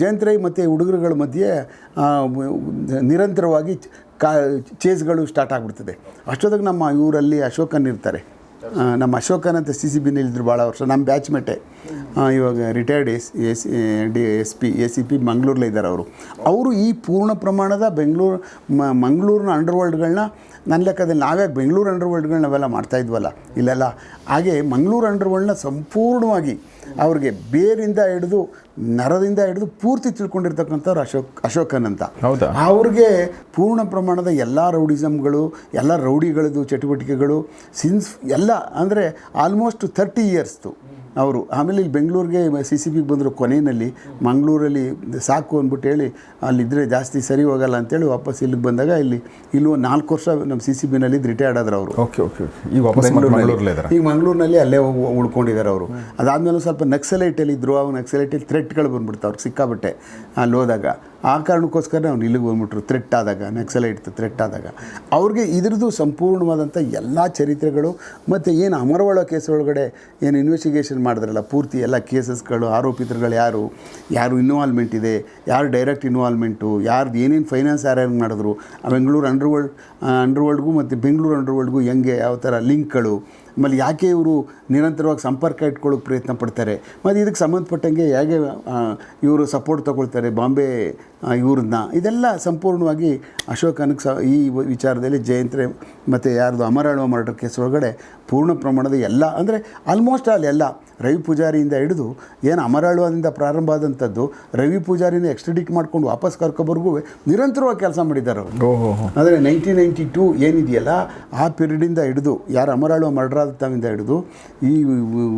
ಜಯಂತ್ರೈ ಮತ್ತು ಹುಡುಗರುಗಳ ಮಧ್ಯೆ ನಿರಂತರವಾಗಿ ಕಾ ಚೇಸ್ಗಳು ಸ್ಟಾರ್ಟ್ ಆಗಿಬಿಡ್ತದೆ. ಅಷ್ಟೊತ್ತಿಗೆ ನಮ್ಮ ಇವರಲ್ಲಿ ಅಶೋಕನ್ ಇರ್ತಾರೆ. ನಮ್ಮ ಅಶೋಕನ್ ಅಂತ ಸಿ ಸಿ ಬಿನಲ್ಲಿದ್ದರು ಭಾಳ ವರ್ಷ. ನಮ್ಮ ಬ್ಯಾಚ್ಮೇಟೆ. ಇವಾಗ retired S S D, S P, A C P ಮಂಗಳೂರಲ್ಲೇ ಇದ್ದಾರೆ ಅವರು. ಅವರು ಈ ಪೂರ್ಣ ಪ್ರಮಾಣದ ಬೆಂಗಳೂರು ಮಂಗಳೂರಿನ ಅಂಡರ್ವರ್ಲ್ಡ್ಗಳನ್ನ ನನ್ನ ಲೆಕ್ಕದಲ್ಲಿ ನಾವೇ ಬೆಂಗಳೂರು ಅಂಡರ್ವರ್ಲ್ಡ್ಗಳನ್ನ ನಾವೆಲ್ಲ ಮಾಡ್ತಾಯಿದ್ವಲ್ಲ ಇಲ್ಲೆಲ್ಲ. ಹಾಗೆ ಮಂಗಳೂರು ಅಂಡರ್ವರ್ಲ್ಡ್ನ ಸಂಪೂರ್ಣವಾಗಿ ಅವ್ರಿಗೆ ಬೇರಿಂದ ಹಿಡಿದು ನರದಿಂದ ಹಿಡಿದು ಪೂರ್ತಿ ತಿಳ್ಕೊಂಡಿರ್ತಕ್ಕಂಥವ್ರು ಅಶೋಕ್ ಅಶೋಕನ್ ಅಂತ ಹೌದಾ? ಅವ್ರಿಗೆ ಪೂರ್ಣ ಪ್ರಮಾಣದ ಎಲ್ಲ ರೌಡಿಸಮ್ಗಳು ಎಲ್ಲ ರೌಡಿಗಳದ್ದು ಚಟುವಟಿಕೆಗಳು ಸಿನ್ಸ್ ಎಲ್ಲ ಅಂದರೆ ಆಲ್ಮೋಸ್ಟ್ ಥರ್ಟಿ ಇಯರ್ಸ್ದು ಅವರು ಆಮೇಲೆ ಇಲ್ಲಿ ಬೆಂಗಳೂರಿಗೆ ಸಿ ಸಿ ಬಿಗೆ ಬಂದರು ಕೊನೆಯಲ್ಲಿ ಮಂಗಳೂರಲ್ಲಿ ಸಾಕು ಅಂದ್ಬಿಟ್ಟು ಹೇಳಿ ಅಲ್ಲಿದ್ದರೆ ಜಾಸ್ತಿ ಸರಿ ಹೋಗಲ್ಲ ಅಂತೇಳಿ ವಾಪಸ್ ಇಲ್ಲಿಗೆ ಬಂದಾಗ ಇಲ್ಲಿ ಇಲ್ಲಿ ಒಂದು ನಾಲ್ಕು ವರ್ಷ ನಮ್ಮ ಸಿ ಸಿ ಬಿನಲ್ಲಿ ರಿಟೈರ್ಡ್ ಆದ್ರು ಅವರು. ಓಕೆ ಓಕೆ ಈಗ ವಾಪಸ್ ಮಂಗಳೂರಲ್ಲೇ ಈಗ ಮಂಗಳೂರಿನಲ್ಲಿ ಅಲ್ಲೇ ಉಳ್ಕೊಂಡಿದ್ದಾರೆ ಅವರು. ಅದಾದಮೇಲೆ ಸ್ವಲ್ಪ ನಕ್ಸಲೈಟಲ್ಲಿ ಇದ್ದರು ಅವಾಗ ನಕ್ಸಲೈಟಲ್ಲಿ ಥ್ರೆಟ್ಗಳು ಬಂದ್ಬಿಡ್ತು ಅವ್ರಿಗೆ ಸಿಕ್ಕಾಬಿಟ್ಟೆ ಅಲ್ಲಿ ಹೋದಾಗ. ಆ ಕಾರಣಕ್ಕೋಸ್ಕರ ಅವ್ನು ಇಲ್ಲಿಗೆ ಬಂದ್ಬಿಟ್ರು ಥ್ರೆಟ್ ಆದಾಗ ನಕ್ಸಲೈಟ್ ಥ್ರೆಟ್ ಆದಾಗ. ಅವ್ರಿಗೆ ಇದ್ರದ್ದು ಸಂಪೂರ್ಣವಾದಂಥ ಎಲ್ಲ ಚರಿತ್ರೆಗಳು ಮತ್ತು ಏನು ಅಮರವಾಳ ಕೇಸ್ ಒಳಗಡೆ ಏನು ಇನ್ವೆಸ್ಟಿಗೇಷನ್ ಮಾಡಿದ್ರಲ್ಲ, ಪೂರ್ತಿ ಎಲ್ಲ ಕೇಸಸ್ಗಳು, ಆರೋಪಿತರುಗಳು ಯಾರು? ಯಾರು ಇನ್ವಾಲ್ವ್ಮೆಂಟ್ ಇದೆ? ಯಾರು ಡೈರೆಕ್ಟ್ ಇನ್ವಾಲ್ವ್ಮೆಂಟು ಯಾರ್ದು ಏನೇನು ಫೈನಾನ್ಸ್ ಯಾರ್ಯಾರು ಮಾಡಿದ್ರು? ಆ ಬೆಂಗಳೂರು ಅಂಡರ್ವರ್ಲ್ಡ್ ಅಂಡರ್ವರ್ಲ್ಡ್ಗೂ ಮತ್ತು ಬೆಂಗಳೂರು ಅಂಡರ್ವರ್ಲ್ಡ್ಗೂ ಹೆಂಗೆ, ಯಾವ ಥರ ಲಿಂಕ್ಗಳು ಆಮೇಲೆ ಯಾಕೆ ಇವರು ನಿರಂತರವಾಗಿ ಸಂಪರ್ಕ ಇಟ್ಕೊಳ್ಳೋಕೆ ಪ್ರಯತ್ನ ಪಡ್ತಾರೆ? ಮತ್ತು ಇದಕ್ಕೆ ಸಂಬಂಧಪಟ್ಟಂಗೆ ಹೇಗೆ ಇವರು ಸಪೋರ್ಟ್ ತಗೊಳ್ತಾರೆ ಬಾಂಬೆ ಇವ್ರನ್ನ? ಇದೆಲ್ಲ ಸಂಪೂರ್ಣವಾಗಿ ಅಶೋಕನಿಗೆ ಸ ಈ ವಿಚಾರದಲ್ಲಿ ಜಯಂತ್ರೆ ಮತ್ತು ಯಾರ್ದು ಅಮರಾಳುವ ಮರ್ಡರ್ ಕೇಸ್ ಒಳಗಡೆ ಪೂರ್ಣ ಪ್ರಮಾಣದ ಎಲ್ಲ ಅಂದರೆ ಆಲ್ಮೋಸ್ಟ್ ಆಲ್ ಎಲ್ಲ ರವಿ ಪೂಜಾರಿಯಿಂದ ಹಿಡಿದು ಏನು ಅಮರಾಳುವದಿಂದ ಪ್ರಾರಂಭ ಆದಂಥದ್ದು ರವಿ ಪೂಜಾರಿನ ಎಕ್ಸ್ಟ್ರಡಿಟ್ ಮಾಡ್ಕೊಂಡು ವಾಪಸ್ ಕರ್ಕೊಬರ್ಗೂ ನಿರಂತರವಾಗಿ ಕೆಲಸ ಮಾಡಿದ್ದಾರೆ ಅವರು. ಓಹೋ ಅಂದರೆ ನೈನ್ಟೀನ್ ನೈಂಟಿ ಟೂ ಏನಿದೆಯಲ್ಲ ಆ ಪೀರಿಯಡಿಂದ ಹಿಡಿದು ಯಾರು ಅಮರಾಳುವ ಮರ್ಡರ್ ತಾವಿಂದ ಹಿಡಿದು ಈ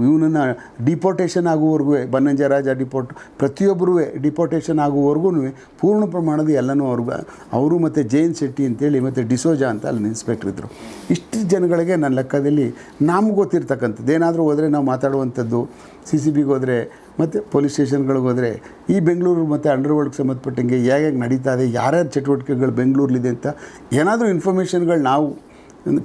ಇವನನ್ನು ಡಿಪೋರ್ಟೇಷನ್ ಆಗುವವರೆಗೂ ಬನ್ನಂಜರಾಜ ಡಿಪೋರ್ಟ್ ಪ್ರತಿಯೊಬ್ಬರೂ ಡಿಪೋರ್ಟೇಷನ್ ಆಗುವವರೆಗೂ ಪೂರ್ಣ ಪ್ರಮಾಣದ ಎಲ್ಲನೂ ಅವ್ರಿಗೆ ಅವರು ಮತ್ತು ಜೈನ್ ಶೆಟ್ಟಿ ಅಂತೇಳಿ ಮತ್ತು ಡಿಸೋಜಾ ಅಂತ ಅಲ್ಲಿ ಇನ್ಸ್ಪೆಕ್ಟರ್ ಇದ್ದರು ಇಷ್ಟು ಜನಗಳಿಗೆ ನನ್ನ ಲೆಕ್ಕದಲ್ಲಿ ನಮ್ಗೆ ಗೊತ್ತಿರ್ತಕ್ಕಂಥದ್ದು. ಏನಾದರೂ ಹೋದರೆ ನಾವು ಮಾತಾಡುವಂಥದ್ದು ಸಿ ಸಿ ಬಿಗೆ ಹೋದರೆ, ಮತ್ತು ಪೊಲೀಸ್ ಸ್ಟೇಷನ್ಗಳಿಗೆ ಹೋದರೆ, ಈ ಬೆಂಗಳೂರು ಮತ್ತು ಅಂಡರ್ವರ್ಲ್ಡ್ಗೆ ಸಂಬಂಧಪಟ್ಟಂಗೆ ಹೇಗೆ ನಡೀತಾ ಇದೆ, ಯಾರ್ಯಾರು ಚಟುವಟಿಕೆಗಳು ಬೆಂಗಳೂರಲ್ಲಿದೆ ಅಂತ ಏನಾದರೂ ಇನ್ಫಾರ್ಮೇಷನ್ಗಳು ನಾವು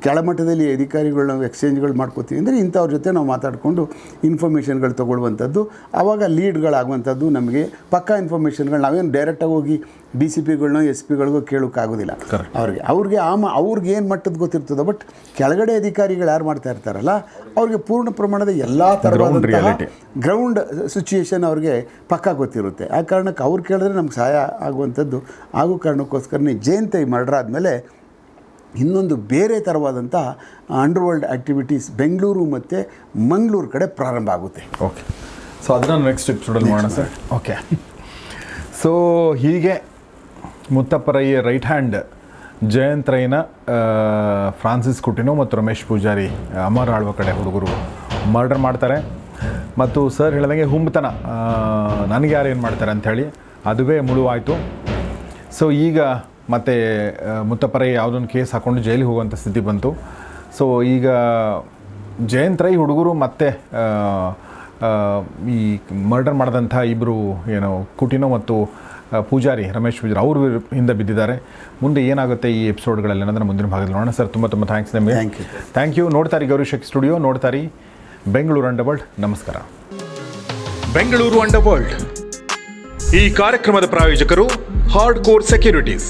ಕೆಳಮಟ್ಟದಲ್ಲಿ ಅಧಿಕಾರಿಗಳು ನಾವು ಎಕ್ಸ್ಚೇಂಜ್ಗಳು ಮಾಡ್ಕೋತೀವಿ ಅಂದರೆ ಇಂಥವ್ರ ಜೊತೆ ನಾವು ಮಾತಾಡಿಕೊಂಡು ಇನ್ಫಾರ್ಮೇಷನ್ಗಳು ತೊಗೊಳ್ಳುವಂಥದ್ದು. ಆವಾಗ ಲೀಡ್ಗಳಾಗುವಂಥದ್ದು ನಮಗೆ. ಪಕ್ಕಾ ಇನ್ಫಾರ್ಮೇಷನ್ಗಳು ನಾವೇನು ಡೈರೆಕ್ಟಾಗಿ ಹೋಗಿ ಡಿ ಸಿ ಪಿಗಳನ್ನೋ ಎಸ್ ಪಿಗಳಿಗೋ ಕೇಳೋಕ್ಕಾಗೋದಿಲ್ಲ. ಅವ್ರಿಗೆ ಅವ್ರಿಗೆ ಆ ಮ ಅವ್ರಿಗೆ ಏನು ಮಟ್ಟದ ಗೊತ್ತಿರ್ತದೆ ಬಟ್ ಕೆಳಗಡೆ ಅಧಿಕಾರಿಗಳು ಯಾರು ಮಾಡ್ತಾ ಇರ್ತಾರಲ್ಲ ಅವ್ರಿಗೆ ಪೂರ್ಣ ಪ್ರಮಾಣದ ಎಲ್ಲ ಥರದ. ಗ್ರೌಂಡ್ ಸಿಚುಯೇಷನ್ ಅವ್ರಿಗೆ ಪಕ್ಕಾ ಗೊತ್ತಿರುತ್ತೆ. ಆ ಕಾರಣಕ್ಕೆ ಅವ್ರು ಕೇಳಿದ್ರೆ ನಮ್ಗೆ ಸಹಾಯ ಆಗುವಂಥದ್ದು. ಆಗೋ ಕಾರಣಕ್ಕೋಸ್ಕರನೇ ಜಯಂತಿ ಮರ್ಡರ್ ಆದಮೇಲೆ ಇನ್ನೊಂದು ಬೇರೆ ಥರವಾದಂಥ ಅಂಡರ್ವರ್ಲ್ಡ್ ಆ್ಯಕ್ಟಿವಿಟೀಸ್ ಬೆಂಗಳೂರು ಮತ್ತು ಮಂಗಳೂರು ಕಡೆ ಪ್ರಾರಂಭ ಆಗುತ್ತೆ. ಓಕೆ ಸೊ ಅದನ್ನು ನೆಕ್ಸ್ಟ್ ಎಪಿಸೋಡಲ್ಲಿ ಮಾಡೋಣ ಸರ್ ಓಕೆ ಸೊ ಹೀಗೆ ಮುತ್ತಪ್ಪರಯ್ಯ ರೈಟ್ ಹ್ಯಾಂಡ್ ಜಯಂತ್ ರೈನ ಫ್ರಾನ್ಸಿಸ್ ಕುಟಿನೋ ಮತ್ತು ರಮೇಶ್ ಪೂಜಾರಿ ಅಮರ್ ಆಳ್ವ ಕಡೆ ಹುಡುಗರು ಮರ್ಡರ್ ಮಾಡ್ತಾರೆ. ಮತ್ತು ಸರ್ ಹೇಳಿದಂಗೆ ಹುಂಬತನ ನನಗೆ ಯಾರು ಏನು ಮಾಡ್ತಾರೆ ಅಂಥೇಳಿ ಅದುವೇ ಮುಳುವಾಯಿತು. ಸೊ ಈಗ ಮತ್ತೆ ಮುತ್ತಪ್ಪರ ಯಾವುದೊಂದು ಕೇಸ್ ಹಾಕ್ಕೊಂಡು ಜೈಲಿಗೆ ಹೋಗುವಂಥ ಸ್ಥಿತಿ ಬಂತು. ಸೊ ಈಗ ಜಯಂತ್ ರೈ ಹುಡುಗರು ಮತ್ತೆ ಈ ಮರ್ಡರ್ ಮಾಡಿದಂಥ ಇಬ್ಬರು ಏನು ಕುಟಿನೋ ಮತ್ತು ಪೂಜಾರಿ ರಮೇಶ್ ಪೂಜಾರಿ ಅವರು ಹಿಂದೆ ಬಿದ್ದಿದ್ದಾರೆ. ಮುಂದೆ ಏನಾಗುತ್ತೆ ಈ ಎಪಿಸೋಡ್ಗಳಲ್ಲಿ ಅನ್ನೋದನ್ನ ಮುಂದಿನ ಭಾಗದಲ್ಲಿ ನೋಡೋಣ. ಸರ್ ತುಂಬ ತುಂಬ ಥ್ಯಾಂಕ್ಸ್ ನಿಮಗೆ. ಥ್ಯಾಂಕ್ ಯು ಥ್ಯಾಂಕ್ ಯು ನೋಡ್ತಾರೆ ಸ್ಟುಡಿಯೋ ನೋಡ್ತಾರೆ ಬೆಂಗಳೂರು ಅಂಡರ್ ವರ್ಲ್ಡ್ ನಮಸ್ಕಾರ. ಬೆಂಗಳೂರು ಅಂಡರ್ ವರ್ಲ್ಡ್ ಈ ಕಾರ್ಯಕ್ರಮದ ಪ್ರಾಯೋಜಕರು ಹಾರ್ಡ್ ಕೋರ್ ಸೆಕ್ಯೂರಿಟೀಸ್